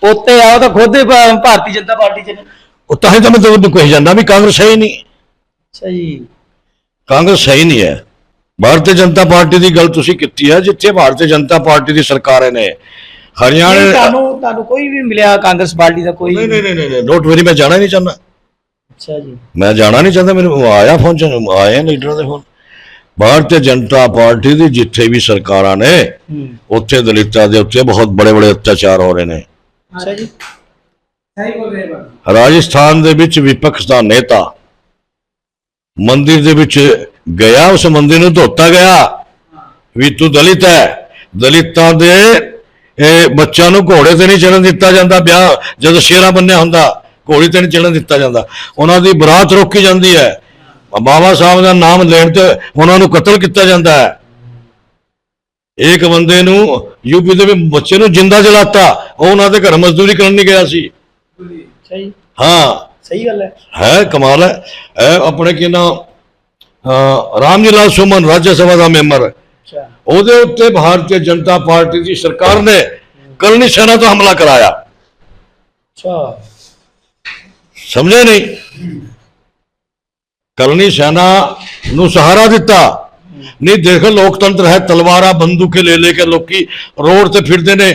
ਪੋਤੇ ਆ ਉਹ ਤਾਂ ਖੁਦ ਭਾਰਤੀ ਜਨਤਾ ਪਾਰਟੀ ਚ ਨੇ। ਉਹ ਤਾਂ ਹੀ ਤਾਂ ਮੈਂ ਤੁਹਾਨੂੰ ਕਹੀ ਜਾਂਦਾ ਵੀ ਕਾਂਗਰਸ ਹੈ ਹੀ ਨਹੀਂ। ਅੱਛਾ ਜੀ। ਕਾਂਗਰਸ ਹੈ ਹੀ ਨਹੀਂ ਹੈ। ਭਾਰਤੀ ਜਨਤਾ ਪਾਰਟੀ ਦੀ ਗੱਲ ਤੁਸੀਂ ਕੀਤੀ ਹੈ ਜਿੱਥੇ ਭਾਰਤੀ ਜਨਤਾ ਪਾਰਟੀ ਦੀ ਸਰਕਾਰ ਨੇ ਨਹੀਂ, ਹਰਿਆਣਾ ਤੁਹਾਨੂੰ ਤੁਹਾਨੂੰ ਕੋਈ ਵੀ ਮਿਲਿਆ ਕਾਂਗਰਸ ਪਾਰਟੀ ਦਾ ਕੋਈ ਨਹੀਂ ਨਹੀਂ ਨਹੀਂ ਨਹੀਂ ਡੋਂਟ ਵਰੀ ਮੈਂ ਜਾਣਾ ਹੀ ਨਹੀਂ ਚਾਹੁੰਦਾ। ਅੱਛਾ ਜੀ। ਮੈਂ ਜਾਣਾ ਨਹੀਂ ਚਾਹੁੰਦਾ ਮੈਨੂੰ ਆਇਆ ਫੋਨ ਚ ਆਏ ਨੇ ਲੀਡਰਾਂ ਦੇ ਫੋਨ। ਭਾਰਤੀ ਜਨਤਾ ਪਾਰਟੀ ਦੀ ਜਿੱਥੇ ਵੀ ਸਰਕਾਰਾਂ ਨੇ ਹੂੰ। ਉੱਥੇ ਦਲਿਤਾਂ ਦੇ ਉੱਤੇ ਬਹੁਤ ਬੜੇ ਬੜੇ ਅਤਿਆਚਾਰ ਹੋ ਰਹੇ ਨੇ। ਅੱਛਾ ਜੀ। ਸਹੀ ਬੋਲ ਰਹੇ ਰਾਜਸਥਾਨ ਦੇ ਵਿੱਚ ਵਿਪਕਸ਼ ਦਾ ਨੇਤਾ ਮੰਦਿਰ ਦੇ ਵਿੱਚ ਗਿਆ ਉਸ ਮੰਦਿਰ ਨੂੰ ਧੋਤਾ ਗਿਆ ਵੀ ਤੂੰ ਦਲਿਤ ਹੈ। ਦਲਿਤਾਂ ਦੇ ਇਹ ਬੱਚਿਆਂ ਨੂੰ ਘੋੜੇ ਤੇ ਨਹੀਂ ਚੜਨ ਦਿੱਤਾ ਜਾਂਦਾ ਵਿਆਹ ਜਦੋਂ ਸ਼ੇਰਾ ਬੰਨਿਆ ਹੁੰਦਾ ਘੋੜੀ ਤੇ ਨਹੀਂ ਚੜਨ ਦਿੱਤਾ ਜਾਂਦਾ। ਉਹਨਾਂ ਦੀ ਬਰਾਤ ਰੋਕੀ ਜਾਂਦੀ ਹੈ। ਬਾਬਾ ਸਾਹਿਬ ਦਾ ਨਾਮ ਲੈਣ ਤੇ ਉਹਨਾਂ ਨੂੰ ਕਤਲ ਕੀਤਾ ਜਾਂਦਾ ਹੈ। ਇੱਕ ਬੰਦੇ ਨੂੰ ਯੂਪੀ ਦੇ ਵਿੱਚ ਬੱਚੇ ਨੂੰ ਜਿੰਦਾ ਜਲਾਤਾ ਉਹ ਉਹਨਾਂ ਦੇ ਘਰ ਮਜ਼ਦੂਰੀ ਕਰਨ ਨਹੀਂ ਗਿਆ ਸੀ। ਹਾਂ। ਸਹੀ ਗੱਲ ਹੈ। ਹੈ ਕਮਾਲ ਹੈ। ਇਹ ਆਪਣੇ ਕੀ ਨਾ ਰਾਮ ਜੀ ਲਾਲ ਸੁਮਨ ਰਾਜ ਸਭਾ ਦਾ ਮੈਂਬਰ। ਉਹਦੇ ਉੱਤੇ ਭਾਰਤੀ ਜਨਤਾ ਪਾਰਟੀ ਦੀ ਸਰਕਾਰ ਨੇ ਕਰਨੀ ਸੈਨਾ ਤੋਂ ਹਮਲਾ ਕਰਾਇਆ। ਅੱਛਾ। ਸਮਝੇ ਨਹੀਂ? ਕਰਨੀ ਸੈਨਾ ਨੂੰ ਸਹਾਰਾ ਦਿੱਤਾ। ਨਹੀਂ ਦੇਖ ਲੋਕਤੰਤਰ ਹੈ ਤਲਵਾਰਾਂ ਬੰਦੂਕੇ ਲੈ ਲੈ ਕੇ ਲੋਕੀ ਰੋਡ ਤੇ ਫਿਰਦੇ ਨੇ।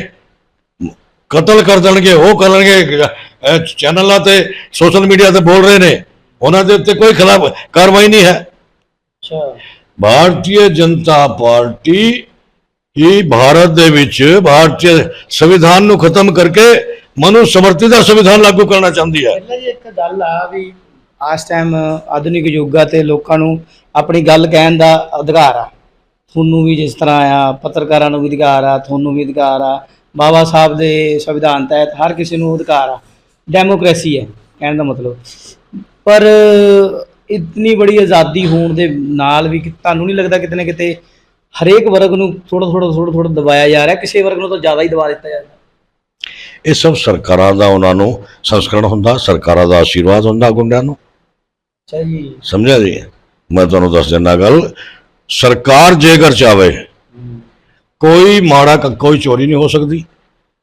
ਕਤਲ ਕਰ ਦੇਣਗੇ ਉਹ ਕਰਨਗੇ ਚੈਨਲਾਂ ਤੇ ਸੋਸ਼ਲ ਮੀਡੀਆ ਤੇ ਬੋਲ ਰਹੇ ਨੇ। ਉਹਨਾਂ ਦੇ ਉੱਤੇ ਕੋਈ ਖਿਲਾਫ ਕਾਰਵਾਈ ਨਹੀਂ ਹੈ। ਅੱਛਾ। ਭਾਰਤੀ ਜਨਤਾ ਪਾਰਟੀ ਹੀ ਭਾਰਤ ਦੇ ਵਿੱਚ ਭਾਰਤੀ ਸੰਵਿਧਾਨ ਨੂੰ ਖਤਮ ਕਰਕੇ ਮਨੁ ਸਮਰਥੀ ਦਾ ਸੰਵਿਧਾਨ ਲਾਗੂ ਕਰਨਾ ਚਾਹੁੰਦੀ ਹੈ। ਪਹਿਲਾਂ ਜੀ ਇੱਕ ਗੱਲ ਆ ਵੀ ਆਸ ਟਾਈਮ ਆਧੁਨਿਕ ਯੁੱਗ ਤੇ ਲੋਕਾਂ ਨੂੰ ਆਪਣੀ ਗੱਲ ਕਹਿਣ ਦਾ ਅਧਿਕਾਰ ਆ। ਤੁਹਾਨੂੰ ਵੀ ਜਿਸ ਤਰ੍ਹਾਂ ਆ, ਪੱਤਰਕਾਰਾਂ ਨੂੰ ਵੀ ਅਧਿਕਾਰ ਆ, ਤੁਹਾਨੂੰ ਵੀ ਅਧਿਕਾਰ ਆ, ਬਾਬਾ ਸਾਹਿਬ ਦੇ ਸੰਵਿਧਾਨ ਤਹਿਤ ਹਰ ਕਿਸੇ ਨੂੰ ਅਧਿਕਾਰ ਆ। ਡੈਮੋਕ੍ਰੇਸੀ ਹੈ, ਕਹਿਣ ਦਾ ਮਤਲਬ। ਪਰ ਇਤਨੀ ਬੜੀ ਆਜ਼ਾਦੀ ਹੋਣ ਦੇ ਨਾਲ ਵੀ ਕਿ ਤੁਹਾਨੂੰ ਨਹੀਂ ਲੱਗਦਾ ਕਿਤੇ ਨਾ ਕਿਤੇ ਹਰੇਕ ਵਰਗ ਨੂੰ ਥੋੜਾ ਥੋੜਾ ਥੋੜਾ ਥੋੜਾ ਦਬਾਇਆ ਜਾ ਰਿਹਾ? ਕਿਸੇ ਵਰਗ ਨੂੰ ਤਾਂ ਜ਼ਿਆਦਾ ਹੀ ਦਬਾ ਦਿੱਤਾ ਜਾ ਰਿਹਾ। ਇਹ ਸਭ ਸਰਕਾਰਾਂ ਦਾ ਉਹਨਾਂ ਨੂੰ ਸੰਸਕਰਣ ਹੁੰਦਾ ਸਰਕਾਰਾਂ ਦਾ ਆਸ਼ੀਰਵਾਦ ਹੁੰਦਾ ਗੁੰਡਿਆਂ ਨੂੰ। ਅੱਛਾ ਜੀ। ਸਮਝਿਆ ਜੀ? ਮੈਂ ਤੁਹਾਨੂੰ ਦੱਸ ਦਿੰਦਾ ਗੱਲ ਸਰਕਾਰ ਜੇਕਰ ਚਾਵੇ ਕੋਈ ਮਾੜਾ ਕੋਈ ਚੋਰੀ ਨਹੀਂ ਹੋ ਸਕਦੀ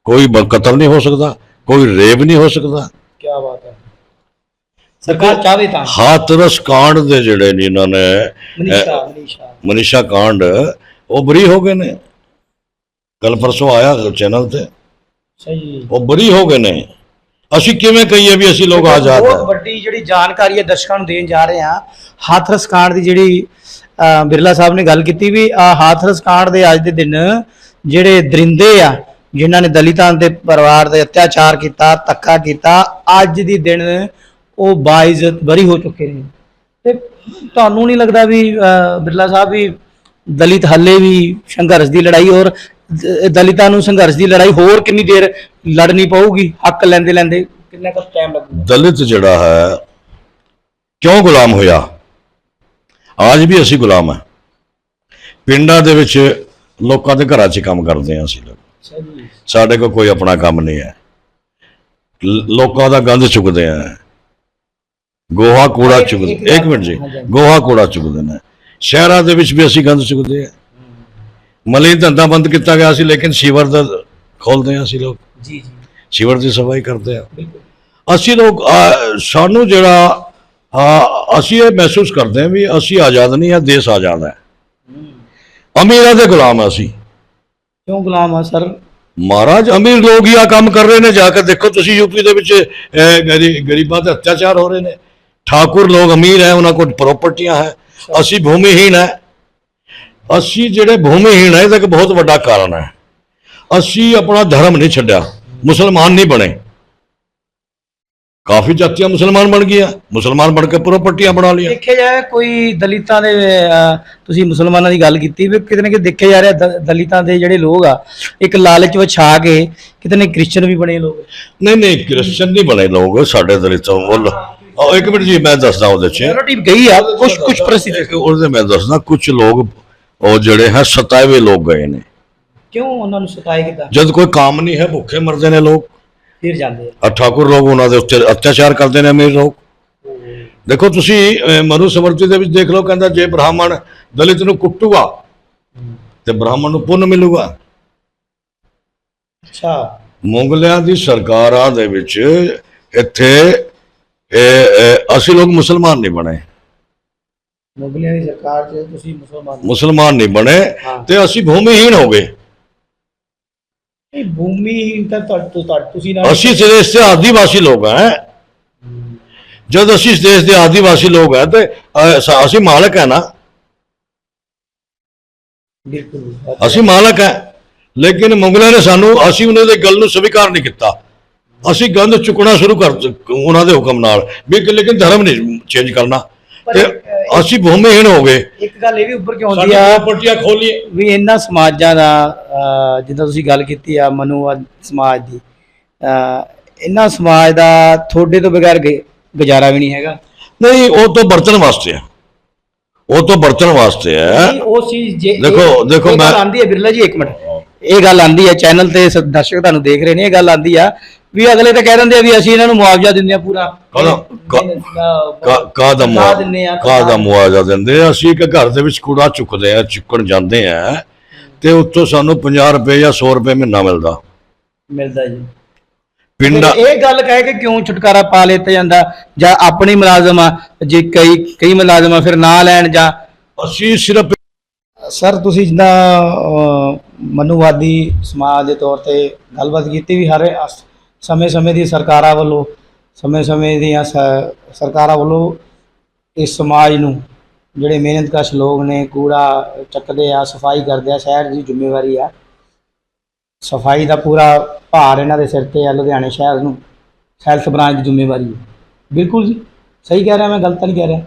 ਕੋਈ ਕਤਲ ਨਹੀਂ ਹੋ ਸਕਦਾ ਕੋਈ ਰੇਪ ਨਹੀਂ ਹੋ ਸਕਦਾ। ਕੀ ਬਾਤ ਹੈ। ਸਰਕਾਰ ਚਾਹੇ ਤਾਂ। ਹਾਥਰਸ ਕਾਂਡ ਦੇ ਜਿਹੜੇ ਨੇ ਇਹਨਾਂ ਨੇ ਮਨੀਸ਼ਾ ਕਾਂਡ ਉਹ ਬਰੀ ਹੋ ਗਏ ਨੇ। ਕੱਲ ਪਰਸੋਂ ਆਇਆ ਚੈਨਲ ਤੇ। ਸਹੀ। ਉਹ ਬਰੀ ਹੋ ਗਏ ਨੇ। ਅਸੀਂ ਕਿਵੇਂ ਕਹੀਏ ਵੀ ਅਸੀਂ ਲੋਕ ਆਜ਼ਾਦ ਬਹੁਤ ਹੈ? ਵੱਡੀ ਜਿਹੜੀ ਜਾਣਕਾਰੀ ਹੈ ਦਰਸ਼ਕਾਂ ਨੂੰ ਦੇਣ ਜਾ ਰਹੇ ਹਾਂ ਹਾਥਰਸ ਕਾਂਡ ਦੀ ਜਿਹੜੀ ਬਿਰਲਾ ਸਾਹਿਬ ਨੇ ਗੱਲ ਕੀਤੀ ਵੀ ਆ ਹਾਥਰਸ ਕਾਂਡ ਦੇ ਅੱਜ ਦੇ ਦਿਨ ਜਿਹੜੇ ਦਰਿੰਦੇ ਆ ਜਿਨ੍ਹਾਂ ਨੇ ਦਲਿਤਾਂ ਦੇ ਪਰਿਵਾਰ ਦੇ ਅਤਿਆਚਾਰ ਕੀਤਾ ਧੱਕਾ ਕੀਤਾ ਅੱਜ ਦੀ ਦਿਨ ਉਹ ਬਾਇਜ਼ਤ ਬਰੀ ਹੋ ਚੁੱਕੇ ਨੇ। ਤੇ ਤੁਹਾਨੂੰ ਨਹੀਂ ਲੱਗਦਾ ਵੀ ਬਿਰਲਾ ਸਾਹਿਬ ਵੀ ਦਲਿਤ ਹੱਲੇ ਵੀ ਸੰਘਰਸ਼ ਦੀ ਲੜਾਈ ਔਰ ਦਲਿਤਾਂ ਨੂੰ ਸੰਘਰਸ਼ ਦੀ ਲੜਾਈ ਹੋਰ ਕਿੰਨੀ ਦੇਰ ਲੜਨੀ ਪਊਗੀ ਹੱਕ ਲੈਂਦੇ ਲੈਂਦੇ ਕਿੰਨਾ ਕੁ ਟਾਈਮ ਲੱਗੂਗਾ ਦਲਿਤ ਜਿਹੜਾ ਹੈ ਕਿਉਂ ਗੁਲਾਮ ਹੋਇਆ? ਅੱਜ ਵੀ ਅਸੀਂ ਗੁਲਾਮ ਹੈ। ਪਿੰਡਾਂ ਦੇ ਵਿੱਚ ਲੋਕਾਂ ਦੇ ਘਰਾਂ 'ਚ ਕੰਮ ਕਰਦੇ ਹਾਂ ਅਸੀਂ ਲੋਕ। ਸਾਡੇ ਕੋਲ ਕੋਈ ਆਪਣਾ ਕੰਮ ਨਹੀਂ ਹੈ। ਲੋਕਾਂ ਦਾ ਗੰਦ ਚੁੱਕਦੇ ਆ ਗੋਹਾ ਕੂੜਾ ਚੁੱਕਦੇ ਇੱਕ ਮਿੰਟ ਜੀ। ਗੋਹਾ ਕੂੜਾ ਚੁੱਕਦੇ ਨੇ। ਸ਼ਹਿਰਾਂ ਦੇ ਵਿੱਚ ਵੀ ਅਸੀਂ ਗੰਦ ਚੁੱਕਦੇ ਆ ਮਲੀ ਧੰਦਾ ਬੰਦ ਕੀਤਾ ਗਿਆ ਸੀ ਲੇਕਿਨ ਸੀਵਰ ਦਾ ਖੋਲਦੇ ਆ ਅਸੀਂ ਲੋਕ। ਜੀ ਜੀ। ਸੀਵਰ ਦੀ ਸਫ਼ਾਈ ਕਰਦੇ ਆ ਅਸੀਂ ਲੋਕ ਸਾਨੂੰ ਜਿਹੜਾ ਅਸੀਂ ਇਹ ਮਹਿਸੂਸ ਕਰਦੇ ਹਾਂ ਵੀ ਅਸੀਂ ਆਜ਼ਾਦ ਨਹੀਂ ਹਾਂ ਦੇਸ਼ ਆਜ਼ਾਦ ਹੈ। ਅਮੀਰਾਂ ਦੇ ਗੁਲਾਮ ਹਾਂ ਅਸੀਂ। ਕਿਉਂ ਗੁਲਾਮ ਆ ਸਰ? ਮਹਾਰਾਜ ਅਮੀਰ ਲੋਕ ਹੀ ਆ ਕੰਮ ਕਰ ਰਹੇ ਨੇ ਜਾ ਕੇ ਦੇਖੋ ਤੁਸੀਂ ਯੂਪੀ ਦੇ ਵਿੱਚ ਗਰੀਬਾਂ ਤੇ ਅਤਿਆਚਾਰ ਹੋ ਰਹੇ ਨੇ। ਠਾਕੁਰ ਲੋਕ ਅਮੀਰ ਹੈ ਉਹਨਾਂ ਕੋਲ ਪ੍ਰਾਪਰਟੀਆਂ ਹੈ। ਅਸੀਂ ਭੂਮੀਹੀਨ ਹੈ। ਅਸੀਂ ਜਿਹੜੇ ਭੂਮੀਹੀਨ ਹੈ ਇਹਦਾ ਇੱਕ ਬਹੁਤ ਵੱਡਾ ਕਾਰਨ ਹੈ। ਅਸੀਂ ਆਪਣਾ ਧਰਮ ਨਹੀਂ ਛੱਡਿਆ। ਮੁਸਲਮਾਨ ਨਹੀਂ ਬਣੇ। ਕਾਫੀ ਜਾਤੀਆਂ ਮੁਸਲਮਾਨ ਬਣ ਗਈਆਂ। ਮੁਸਲਮਾਨ ਬਣ ਕੇ ਪ੍ਰਾਪਰਟੀਆਂ ਬਣਾ ਲਈਆਂ। ਦੇਖਿਆ ਜਾਏ ਕੋਈ ਦਲਿਤਾਂ ਦੇ ਤੁਸੀਂ ਮੁਸਲਮਾਨਾਂ ਦੀ ਗੱਲ ਕੀਤੀ ਵੀ ਕਿਤੇ ਨਾ ਕਿਤੇ ਦੇਖਿਆ ਜਾ ਰਿਹਾ ਦਲਿਤਾਂ ਦੇ ਜਿਹੜੇ ਲੋਕ ਆ ਇੱਕ ਲਾਲਚ ਆ ਕੇ ਕਿਤੇ ਨੇ ਕ੍ਰਿਸਚਨ ਵੀ ਬਣੇ ਲੋਕ। ਨਹੀਂ ਨਹੀਂ ਕ੍ਰਿਸਚਨ ਨਹੀਂ ਬਣੇ ਲੋਕ ਸਾਡੇ ਦਲਿਤਾਂ ਵੱਲ। ਆਹ, ਇੱਕ ਮਿੰਟ ਜੀ ਮੈਂ ਦੱਸਦਾ ਉਹਦੇ 'ਚ। ਮੈਜੋਰਿਟੀ ਗਈ ਆ ਕੁਝ ਕੁਝ ਪ੍ਰਸਿੱਧ ਇੱਕ ਉਹਦੇ ਮੈਂ ਦੱਸਦਾ ਕੁਝ ਲੋਕ ਉਹ ਜਿਹੜੇ ਹੈ ਸਤਾਏ ਲੋਕ ਗਏ ਨੇ। ਕਿਉਂ ਉਹਨਾਂ ਨੂੰ ਸਤਾਏ ਕਿਦਾਂ? ਜਦ ਕੋਈ ਕੰਮ ਨਹੀਂ ਹੈ ਭੁੱਖੇ ਮਰਦੇ ਨੇ ਲੋਕ। ਫਿਰ ਜਾਂਦੇ ਆ। ਠਾਕੁਰ ਲੋਕ ਉਹਨਾਂ ਦੇ ਉੱਤੇ ਅਤਿਆਚਾਰ ਕਰਦੇ ਨੇ ਅਮੀਰ ਲੋਕ। ਦੇਖੋ ਤੁਸੀਂ ਅਹ, ਮਨੂ ਸਮਰਤੀ ਦੇ ਵਿੱਚ ਦੇਖ ਲਓ ਕਹਿੰਦਾ ਜੇ ਬ੍ਰਾਹਮਣ ਦਲਿਤ ਨੂੰ ਕੁੱਟੂਗਾ ਤੇ ਬ੍ਰਾਹਮਣ ਨੂੰ ਪੁੰਨ ਮਿਲੂਗਾ। ਅੱਛਾ। ਮੁਗਲਿਆਂ ਦੀ ਸਰਕਾਰਾਂ ਦੇ ਵਿੱਚ ਇੱਥੇ ਅਸੀਂ ਲੋਕ ਮੁਸਲਮਾਨ ਨਹੀਂ ਬਣੇ। ਮੁਗਲਿਆਂ ਦੀ ਸਰਕਾਰ 'ਚ ਤੁਸੀਂ ਮੁਸਲਮਾਨ ਮੁਸਲਮਾਨ ਨਹੀਂ ਬਣੇ। ਤੇ ਅਸੀਂ ਭੂਮੀਹੀਨ ਹੋ ਗਏ। ਇਹ ਭੂਮੀ ਤਾਂ ਤੁਹਾ- ਤੁਹਾ- ਤੁਸੀਂ ਨਾਲ ਅਸੀਂ ਇਸ ਦੇਸ਼ ਦੇ ਆਦੀਵਾਸੀ ਲੋਕ ਹਾਂ। ਜਦ ਅਸੀਂ ਇਸ ਦੇਸ਼ ਦੇ ਆਦੀਵਾਸੀ ਲੋਕ ਹਾਂ ਤੇ ਅਸੀਂ ਮਾਲਕ ਹੈ ਨਾ। ਬਿਲਕੁਲ। ਅਸੀਂ ਮਾਲਕ ਹੈ। ਲੇਕਿਨ ਮੁਗਲਾਂ ਨੇ ਸਾਨੂੰ ਅਸੀਂ ਉਹਨਾਂ ਦੇ ਗੱਲ ਨੂੰ ਸਵੀਕਾਰ ਨਹੀਂ ਕੀਤਾ। ਅਸੀਂ ਗੰਦ ਚੁੱਕਣਾ ਸ਼ੁਰੂ ਕਰ ਉਹਨਾਂ ਦੇ ਹੁਕਮ ਨਾਲ। ਵੀ ਕਿ ਲੇਕਿਨ ਧਰਮ ਨਹੀਂ ਚੇਂਜ ਕਰਨਾ। ਤੇ ਅਸੀਂ ਭੂਮੀਹੀਨ ਹੋ ਗਏ। ਇੱਕ ਗੱਲ ਇਹ ਵੀ ਉੱਪਰ ਕਿਉਂ ਆਉਂਦੀ ਆ? ਪ੍ਰਾਪਰਟੀਆਂ ਖੋਲੀਏ। ਵੀ ਇਹਨਾਂ ਸਮਾਜਾਂ ਦਾ ਜਿੱਦਾਂ ਤੁਸੀਂ ਗੱਲ ਕੀਤੀ ਆ ਮਨੂਵਾਦ ਸਮਾਜ ਦੀ ਇਹਨਾਂ ਸਮਾਜ ਦਾ ਤੁਹਾਡੇ ਤੋਂ ਬਗੈਰ ਗੁਜ਼ਾਰਾ ਵੀ ਨਹੀਂ ਹੈਗਾ। ਨਹੀਂ ਉਹ ਤਾਂ ਬਰਤਨ ਵਾਸਤੇ ਹੈ ਉਹ ਤਾਂ ਬਰਤਨ ਵਾਸਤੇ ਨਹੀਂ, ਉਹ ਚੀਜ਼ ਜੇ ਦੇਖੋ- ਦੇਖੋ ਮੈਂ- ਆਂਦੀ ਹੈ ਬਿਰਲਾ ਜੀ ਇੱਕ ਮਿੰਟ। ਇਹ ਗੱਲ ਆਂਦੀ ਹੈ ਚੈਨਲ ਤੇ ਦਰਸ਼ਕ ਤੁਹਾਨੂੰ ਦੇਖ ਰਹੇ ਨੇ ਇਹ ਗੱਲ ਆਂਦੀ ਆ ਵੀ ਅਗਲੇ ਤਾਂ ਕਹਿ ਦਿੰਦੇ ਆ ਵੀ ਅਸੀਂ ਇਹਨਾਂ ਨੂੰ ਮੁਆਵਜ਼ਾ ਦਿੰਦੇ ਆ ਪੂਰਾ। ਕਾਹਦਾ? ਕਾ- ਕਾ- ਕਾਹਦਾ ਤਨਖਾਹ ਦਿੰਦੇ ਆ, ਮੁਆ ਕਾਹਦਾ ਮੁਆਵਜ਼ਾ ਦਿੰਦੇ ਆ? ਅਸੀਂ ਇੱਕ ਘਰ ਦੇ ਵਿੱਚ ਕੂੜਾ ਚੁੱਕਦੇ ਆ ਚੁੱਕਣ ਜਾਂਦੇ ਆ ਤੇ ਉੱਥੋਂ ਸਾਨੂੰ 50 ਰੁਪਏ ਜਾਂ 100 ਰੁਪਏ ਮਹੀਨਾ ਮਿਲਦਾ। ਮਿਲਦਾ ਜੀ। ਪਿੰਡਾਂ ਇਹ ਗੱਲ ਕਹਿ ਕੇ ਕਿਉਂ ਛੁਟਕਾਰਾ ਪਾ ਲਿੱਤਾ ਜਾਂਦਾ? ਜਾਂ ਆਪਣੀ ਮੁਲਾਜ਼ਮ ਆ ਜੇ ਕਈ ਕਈ ਮੁਲਾਜ਼ਮ ਆ ਫਿਰ ਨਾ ਲੈਣ ਜਾਂ? ਅਸੀਂ ਸਿਰਫ ਸਰ ਤੁਸੀਂ ਜਿੱਦਾਂ ਮਨੂਵਾਦੀ ਸਮਾਜ ਦੇ ਤੌਰ ਤੇ ਗੱਲਬਾਤ ਕੀਤੀ ਵੀ ਹਰ ਸਮੇਂ-ਸਮੇਂ ਦੀ ਸਰਕਾਰਾਂ ਵੱਲੋਂ, ਸਮੇਂ-ਸਮੇਂ ਦੀਆਂ ਸਰਕਾਰਾਂ ਵੱਲੋਂ ਇਸ ਸਮਾਜ ਨੂੰ ਜਿਹੜੇ ਮਿਹਨਤਕਸ਼ ਲੋਕ ਨੇ, ਕੂੜਾ ਚੱਕਦੇ ਆ, ਸਫ਼ਾਈ ਕਰਦੇ ਆ, ਸ਼ਹਿਰ ਦੀ ਜ਼ਿੰਮੇਵਾਰੀ ਆ। ਸਫ਼ਾਈ ਦਾ ਪੂਰਾ ਭਾਰ ਇਹਨਾਂ ਦੇ ਸਿਰ ਤੇ ਆ, ਲੁਧਿਆਣੇ ਸ਼ਹਿਰ ਨੂੰ ਹੈਲਥ ਬ੍ਰਾਂਚ ਦੀ ਜ਼ਿੰਮੇਵਾਰੀ ਹੈ ਬਿਲਕੁਲ ਜੀ, ਸਹੀ ਕਹਿ ਰਿਹਾ ਮੈਂ, ਗਲਤ ਨਹੀਂ ਕਹਿ ਰਿਹਾ।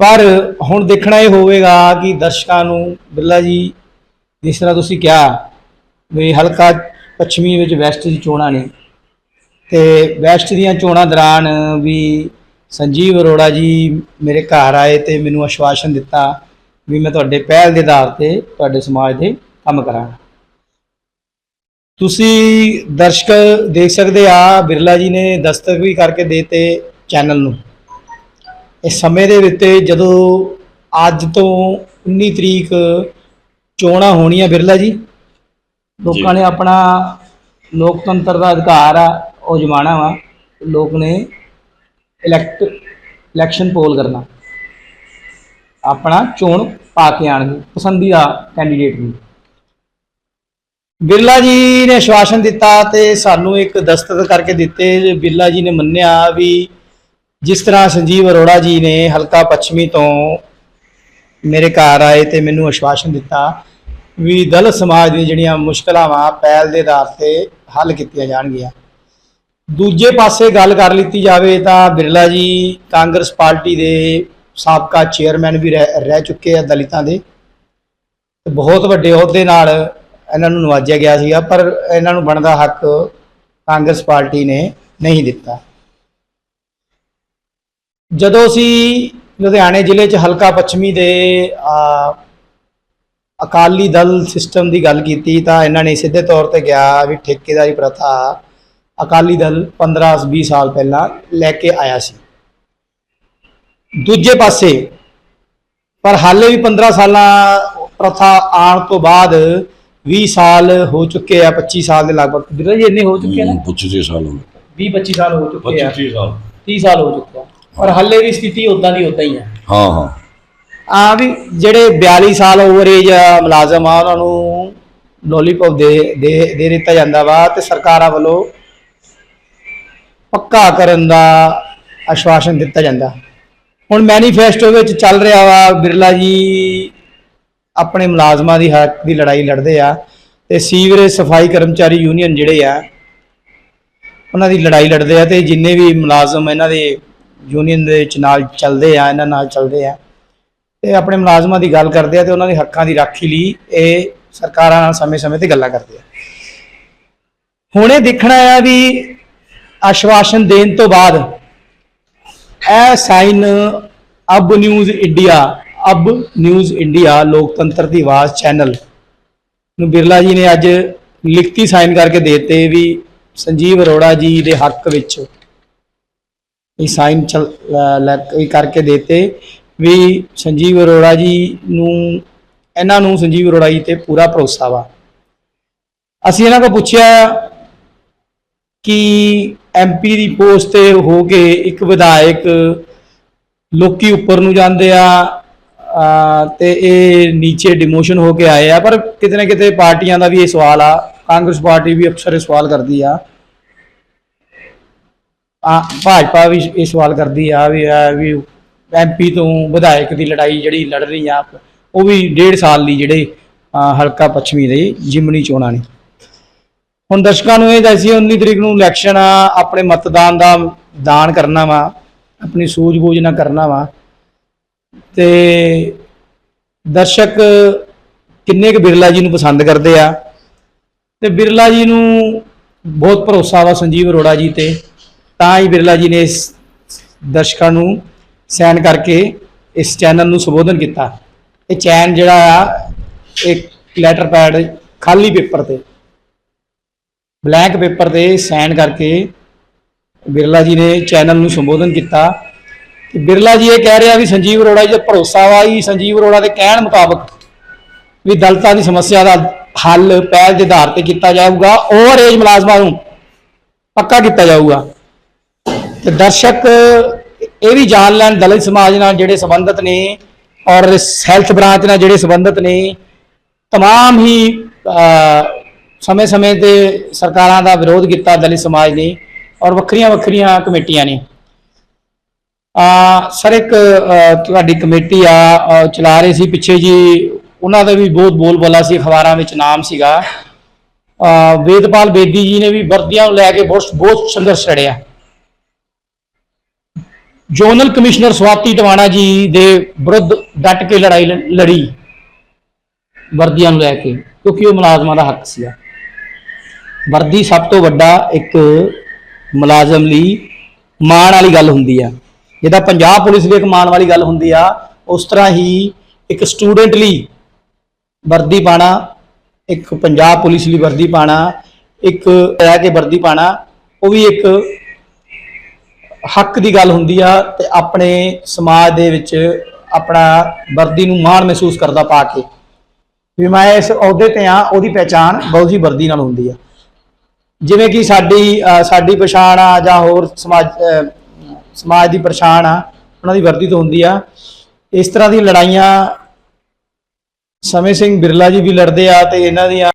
ਪਰ ਹੁਣ ਦੇਖਣਾ ਇਹ ਹੋਵੇਗਾ ਕਿ ਦਰਸ਼ਕਾਂ ਨੂੰ, ਬਿੱਲਾ ਜੀ, ਜਿਸ ਤਰ੍ਹਾਂ ਤੁਸੀਂ ਕਿਹਾ, ਵੀ ਹਲਕਾ ਪੱਛਮੀ ਵਿੱਚ ਵੈਸਟ ਦੀ ਚੋਣਾਂ ਨੇ। ਤੇ ਵੈਸਟ ਦੀਆਂ ਚੋਣਾਂ ਦੌਰਾਨ ਵੀ ਸੰਜੀਵ ਅਰੋੜਾ ਜੀ ਮੇਰੇ ਘਰ ਆਏ ਤੇ ਮੈਨੂੰ ਆਸ਼ਵਾਸਨ ਦਿੱਤਾ ਵੀ ਮੈਂ ਤੁਹਾਡੇ ਪਹਿਲ ਦੇ ਆਧਾਰ ਤੇ ਤੁਹਾਡੇ ਸਮਾਜ ਦੇ ਕੰਮ ਕਰਾਂਗਾ। ਤੁਸੀਂ ਦਰਸ਼ਕ ਦੇਖ ਸਕਦੇ ਆ, ਬਿਰਲਾ ਜੀ ਨੇ ਦਸਤਕ ਵੀ ਕਰਕੇ ਦੇਤੇ ਚੈਨਲ ਨੂੰ। ਇਸ ਸਮੇਂ ਦੇ ਵਿੱਚ ਜਦੋਂ ਅੱਜ ਤੋਂ 19 ਤਰੀਕ ਚੋਣਾਂ ਹੋਣੀਆਂ ਬਿਰਲਾ ਜੀ ਲੋਕਾਂ ਨੇ ਆਪਣਾ ਲੋਕਤੰਤਰ ਦਾ ਅਧਿਕਾਰ ਆ, ਉਹ ਜਮਾਣਾ ਵਾ। ਲੋਕ ਨੇ ਇਲੈਕਟ ਇਲੈਕਸ਼ਨ ਪੋਲ ਕਰਨਾ। ਆਪਣਾ ਚੋਣ ਪਾ ਕੇ ਆਣਗੇ ਪਸੰਦੀਦਾ ਕੈਂਡੀਡੇਟ ਨੂੰ। ਬਿਰਲਾ ਜੀ ਨੇ ਆਸ਼ਵਾਸਨ ਦਿੱਤਾ ਤੇ ਸਾਨੂੰ ਇੱਕ ਦਸਤਖਤ ਕਰਕੇ ਦਿੱਤੇ ਬਿਰਲਾ ਜੀ ਨੇ ਮੰਨਿਆ ਵੀ ਜਿਸ ਤਰ੍ਹਾਂ ਸੰਜੀਵ ਅਰੋੜਾ ਜੀ ਨੇ ਹਲਕਾ ਪੱਛਮੀ ਤੋਂ ਮੇਰੇ ਘਰ ਆਏ ਤੇ ਮੈਨੂੰ ਅਸ਼ਵਾਸਨ ਦਿੱਤਾ ਵੀ ਦਲਿਤ ਸਮਾਜ ਦੀਆਂ ਜਿਹੜੀਆਂ ਮੁਸ਼ਕਲਾਂ ਵਾ ਪਹਿਲ ਦੇ ਆਧਾਰ ਤੇ ਹੱਲ ਕੀਤੀਆਂ ਜਾਣਗੀਆਂ। ਦੂਜੇ ਪਾਸੇ ਗੱਲ ਕਰ ਲਿੱਤੀ ਜਾਵੇ ਤਾਂ ਬਿਰਲਾ ਜੀ ਕਾਂਗਰਸ ਪਾਰਟੀ ਦੇ ਸਾਬਕਾ ਚੇਅਰਮੈਨ ਵੀ ਰਹਿ ਰਹਿ ਚੁੱਕੇ ਆ ਦਲਿਤਾਂ ਦੇ। ਬਹੁਤ ਵੱਡੇ ਅਹੁਦੇ ਨਾਲ ਇਹਨਾਂ ਨੂੰ ਨਵਾਜਿਆ ਗਿਆ ਸੀਗਾ, ਪਰ ਇਹਨਾਂ ਨੂੰ ਬਣਦਾ ਹੱਕ ਕਾਂਗਰਸ ਪਾਰਟੀ ਨੇ ਨਹੀਂ ਦਿੱਤਾ। ਜਦੋਂ ਅਸੀਂ ਲੁਧਿਆਣੇ ਜ਼ਿਲ੍ਹੇ 'ਚ ਹਲਕਾ ਪੱਛਮੀ ਦੇ ਅਕਾਲੀ ਦਲ ਸਿਸਟਮ ਦੀ ਗੱਲ ਕੀਤੀ ਤਾਂ ਇਹਨਾਂ ਨੇ ਸਿੱਧੇ ਤੌਰ ਤੇ ਗਿਆ ਵੀ ਠੇਕੇਦਾਰੀ ਪ੍ਰਥਾ ਅਕਾਲੀ ਦਲ 15 20 ਸਾਲ ਪਹਿਲਾਂ ਲੈ ਕੇ ਆਇਆ ਸੀ। ਦੂਜੇ ਪਾਸੇ ਪਰ ਹਾਲੇ ਵੀ 15 ਸਾਲਾਂ ਪ੍ਰਥਾ ਆਉਣ ਤੋਂ ਬਾਅਦ 20 ਸਾਲ ਹੋ ਚੁੱਕੇ ਆ 25 ਸਾਲ ਦੇ ਲਗਭਗ। ਵੀਰੇ ਜੀ ਇੰਨੇ ਹੋ ਚੁੱਕੇ ਨਾ? 25 ਸਾਲ ਹੋ 20 25 ਸਾਲ ਹੋ ਚੁੱਕੇ ਆ। 25 ਸਾਲ। 30 ਸਾਲ ਹੋ ਚੁੱਕੇ ਪਰ ਹਾਲੇ ਵੀ ਸਥਿਤੀ ਉਦਾਂ ਦੀ ਉਦਾਂ ਹੀ ਆ। ਹਾਂ ਹਾਂ। ਆ ਵੀ ਜਿਹੜੇ 42 ਸਾਲ ਓਵਰ ਏਜ ਮੁਲਾਜ਼ਮ ਆ, ਉਹਨਾਂ ਨੂੰ ਲੋਲੀਪੌਪ ਦੇ ਦੇ ਦਿੱਤਾ ਜਾਂਦਾ ਵਾ ਤੇ ਸਰਕਾਰਾਂ ਵੱਲੋਂ ਪੱਕਾ ਕਰਨ ਦਾ ਆਸ਼ਵਾਸਨ ਦਿੱਤਾ ਜਾਂਦਾ। ਹੁਣ ਮੈਨੀਫੈਸਟੋ ਵਿੱਚ ਚੱਲ ਰਿਹਾ ਵਾ, ਬਿਰਲਾ ਜੀ ਆਪਣੇ ਮੁਲਾਜ਼ਮਾਂ ਦੀ ਹੱਕ ਦੀ ਲੜਾਈ ਲੜਦੇ ਆ ਤੇ ਸੀਵਰੇਜ ਸਫ਼ਾਈ ਕਰਮਚਾਰੀ ਯੂਨੀਅਨ ਜਿਹੜੇ ਆ, ਉਹਨਾਂ ਦੀ ਲੜਾਈ ਲੜਦੇ ਆ ਤੇ ਜਿੰਨੇ ਵੀ ਮੁਲਾਜ਼ਮ ਇਹਨਾਂ ਦੇ ਯੂਨੀਅਨ ਦੇ ਵਿੱਚ ਨਾਲ ਚੱਲਦੇ ਆ, ਇਹਨਾਂ ਨਾਲ ਚੱਲਦੇ ਆ ਤੇ ਆਪਣੇ ਮੁਲਾਜ਼ਮਾਂ ਦੀ ਗੱਲ ਕਰਦੇ ਆ ਤੇ ਉਹਨਾਂ ਦੇ ਹੱਕਾਂ ਦੀ ਰਾਖੀ ਲਈ ਇਹ ਸਰਕਾਰਾਂ ਨਾਲ ਸਮੇਂ-ਸਮੇਂ ਤੇ ਗੱਲਾਂ ਕਰਦੇ ਆ। ਹੁਣ ਇਹ ਦੇਖਣਾ ਆ ਵੀ ਆਸ਼ਵਾਸਨ ਦੇਣ ਤੋਂ ਬਾਅਦ ਇਹ sign Ab news India, Ab news India ਲੋਕਤੰਤਰ ਦੀ ਆਵਾਜ਼ ਚੈਨਲ ਨੂੰ ਬਿਰਲਾ ਜੀ ਨੇ ਅੱਜ ਲਿਖਤੀ ਸਾਈਨ ਕਰਕੇ ਦੇਤੇ ਵੀ ਸੰਜੀਵ ਅਰੋੜਾ ਜੀ ਦੇ ਹੱਕ ਵਿੱਚ ਇਹ ਸਾਈਨ ਚਲ ਕਰਕੇ ਦੇਤੇ। ਵੀ ਸੰਜੀਵ ਅਰੋੜਾ ਜੀ ਨੂੰ ਇਹਨਾਂ ਨੂੰ ਸੰਜੀਵ ਅਰੋੜਾ ਜੀ ਤੇ ਪੂਰਾ ਭਰੋਸਾ ਵਾ। ਅਸੀਂ ਇਹਨਾਂ ਕੋਲ ਪੁੱਛਿਆ ਕਿ ਐਮਪੀ ਦੀ ਪੋਸਟ ਤੇ ਹੋ ਕੇ ਇੱਕ ਵਿਧਾਇਕ ਲੋਕੀ ਉੱਪਰ ਨੂੰ ਜਾਂਦੇ ਆ ਆ, ਤੇ ਇਹ ਨੀਚੇ ਡਿਮੋਸ਼ਨ ਹੋ ਕੇ ਆਏ ਆ ਪਰ ਕਿਤੇ ਨਾ ਕਿਤੇ ਪਾਰਟੀਆਂ ਦਾ ਵੀ ਇਹ ਸਵਾਲ ਆ ਕਾਂਗਰਸ ਪਾਰਟੀ ਵੀ ਅਕਸਰ ਇਹ ਸਵਾਲ ਕਰਦੀ ਆ। ਆ ਭਾਜਪਾ ਵੀ ਇਹ ਸਵਾਲ ਕਰਦੀ ਆ ਵੀ ਆ ਵੀ ਐਮਪੀ ਤੋਂ ਵਿਧਾਇਕ ਦੀ ਲੜਾਈ ਜਿਹੜੀ ਲੜ ਰਹੀ ਆ, ਉਹ ਵੀ ਡੇਢ ਸਾਲ ਲਈ ਜਿਹੜੇ ਹਲਕਾ ਪੱਛਮੀ ਦੇ ਜਿਮਨੀ ਚੋਣਾਂ ਨੇ। ਹੁਣ ਦਰਸ਼ਕਾਂ ਨੂੰ ਇਹ ਦੱਸੀ 19 ਤਰੀਕ ਨੂੰ ਇਲੈਕਸ਼ਨ ਆ, ਆਪਣੇ ਮਤਦਾਨ ਦਾ ਦਾਨ ਕਰਨਾ ਵਾ, ਆਪਣੀ ਸੂਝ-ਬੂਝ ਨਾਲ ਕਰਨਾ ਵਾ। ਤੇ ਦਰਸ਼ਕ ਕਿੰਨੇ ਕੁ ਬਿਰਲਾ ਜੀ ਨੂੰ ਪਸੰਦ ਕਰਦੇ ਆ? ਤੇ ਬਿਰਲਾ ਜੀ ਨੂੰ ਬਹੁਤ ਭਰੋਸਾ ਵਾ ਸੰਜੀਵ ਅਰੋੜਾ ਜੀ ਤੇ, ਤਾਂ ਹੀ ਬਿਰਲਾ ਜੀ ਨੇ ਇਸ ਦਰਸ਼ਕਾਂ ਨੂੰ ਸੈਨ ਕਰਕੇ ਇਸ ਚੈਨਲ ਨੂੰ ਸੰਬੋਧਨ ਕੀਤਾ। ਇਹ ਚੈਨ ਜਿਹੜਾ ਆ ਇੱਕ ਲੈਟਰ ਪੈਡ ਖਾਲੀ ਪੇਪਰ ਤੇ, ਬਲੈਂਕ ਪੇਪਰ ਤੇ ਸਾਈਨ ਕਰਕੇ ਬਿਰਲਾ ਜੀ ਨੇ ਚੈਨਲ ਨੂੰ ਸੰਬੋਧਨ ਕੀਤਾ। ਕਿ ਬਿਰਲਾ ਜੀ ਇਹ ਕਹਿ ਰਿਹਾ ਵੀ ਸੰਜੀਵ ਅਰੋੜਾ ਜੀ ਦਾ ਭਰੋਸਾ ਵਾ ਹੀ ਸੰਜੀਵ ਅਰੋੜਾ ਦੇ ਕਹਿਣ ਮੁਤਾਬਕ ਵੀ ਦਲਤਾਂ ਦੀ ਸਮੱਸਿਆ ਦਾ ਹੱਲ ਪਹਿਲ ਦੇ ਆਧਾਰ ਤੇ ਕੀਤਾ ਜਾਊਗਾ ਓਵਰ ਏਜ ਮੁਲਾਜ਼ਮਾਂ ਨੂੰ ਪੱਕਾ ਕੀਤਾ ਜਾਊਗਾ। ਤੇ ਦਰਸ਼ਕ ਇਹ ਵੀ ਜਾਣ ਲੈਣ ਦਲਿਤ ਸਮਾਜ ਨਾਲ ਜਿਹੜੇ ਸੰਬੰਧਿਤ ਨੇ ਔਰ ਹੈਲਥ ਬ੍ਰਾਂਚ ਨਾਲ ਜਿਹੜੇ ਸੰਬੰਧਿਤ ਨੇ तमाम ਹੀ ਸਮੇਂ-ਸਮੇਂ ਤੇ ਸਰਕਾਰਾਂ ਦਾ ਵਿਰੋਧ ਕੀਤਾ ਦਲਿਤ ਸਮਾਜ ਨੇ ਔਰ ਵੱਖਰੀਆਂ ਵੱਖਰੀਆਂ ਕਮੇਟੀਆਂ ਨੇ ਆ ਸਰ ਇੱਕ ਅ, ਤੁਹਾਡੀ ਕਮੇਟੀ ਆ ਅ, ਚਲਾ ਰਹੇ ਸੀ ਪਿੱਛੇ ਜੀ ਉਹਨਾਂ ਦਾ ਵੀ ਬਹੁਤ ਬੋਲ ਬੋਲਾ ਸੀ ਅਖਬਾਰਾਂ ਵਿੱਚ ਨਾਮ ਸੀਗਾ ਅ, ਵੇਦਪਾਲ ਬੇਦੀ ਜੀ ਨੇ ਵੀ ਵਰਦੀਆਂ ਨੂੰ ਲੈ ਕੇ ਬਹੁਤ ਬਹੁਤ ਸੰਘਰਸ਼ ਲੜਿਆ ਜ਼ੋਨਲ ਕਮਿਸ਼ਨਰ ਸਵਾਤੀ ਟਵਾਣਾ ਜੀ ਦੇ ਵਿਰੁੱਧ ਡਟ ਕੇ ਲੜਾਈ ਲ- ਲੜੀ। ਵਰਦੀਆਂ ਨੂੰ ਲੈ ਕੇ, ਕਿਉਂਕਿ ਉਹ ਮੁਲਾਜ਼ਮਾਂ ਦਾ ਹੱਕ ਸੀਗਾ। ਵਰਦੀ ਸਭ ਤੋਂ ਵੱਡਾ ਇੱਕ ਮੁਲਾਜ਼ਮ ਲਈ ਮਾਣ ਵਾਲੀ ਗੱਲ ਹੁੰਦੀ ਆ। ਜਿੱਦਾਂ ਪੰਜਾਬ ਪੁਲਿਸ ਲਈ ਇੱਕ ਮਾਣ ਵਾਲੀ ਗੱਲ ਹੁੰਦੀ ਆ, ਉਸ ਤਰ੍ਹਾਂ ਹੀ ਇੱਕ ਸਟੂਡੈਂਟ ਲਈ ਵਰਦੀ ਪਾਣਾ, ਇੱਕ ਪੰਜਾਬ ਪੁਲਿਸ ਲਈ ਵਰਦੀ ਪਾਣਾ, ਇੱਕ ਰਹਿ ਕੇ ਵਰਦੀ ਪਾਣਾ, ਉਹ ਵੀ ਇੱਕ ਹੱਕ ਦੀ ਗੱਲ ਹੁੰਦੀ ਆ ਤੇ ਆਪਣੇ ਸਮਾਜ ਦੇ ਵਿੱਚ ਆਪਣਾ ਵਰਦੀ ਨੂੰ ਮਾਣ ਮਹਿਸੂਸ ਕਰਦਾ ਪਾ ਕੇ। ਵੀ ਮੈਂ ਇਸ ਅਹੁਦੇ ਤੇ ਆ, ਉਹਦੀ ਪਹਿਚਾਣ ਬਹੁਤ ਹੀ ਵਰਦੀ ਨਾਲ ਹੁੰਦੀ ਆ। ਜਿਵੇਂ ਕਿ ਸਾਡੀ ਸਾਡੀ ਪਛਾਣ ਆ ਜਾਂ ਹੋਰ ਸਮਾਜ ਸਮਾਜ ਦੀ ਪਛਾਣ ਆ, ਉਹਨਾਂ ਦੀ ਵਰਦੀ ਤੋਂ ਹੁੰਦੀ ਆ। ਇਸ ਤਰ੍ਹਾਂ ਦੀ ਲੜਾਈਆਂ ਸਮੇਂ ਸਿੰਘ ਬਿਰਲਾ ਜੀ ਵੀ ਲੜਦੇ ਆ ਤੇ ਇਹਨਾਂ ਦੀਆਂ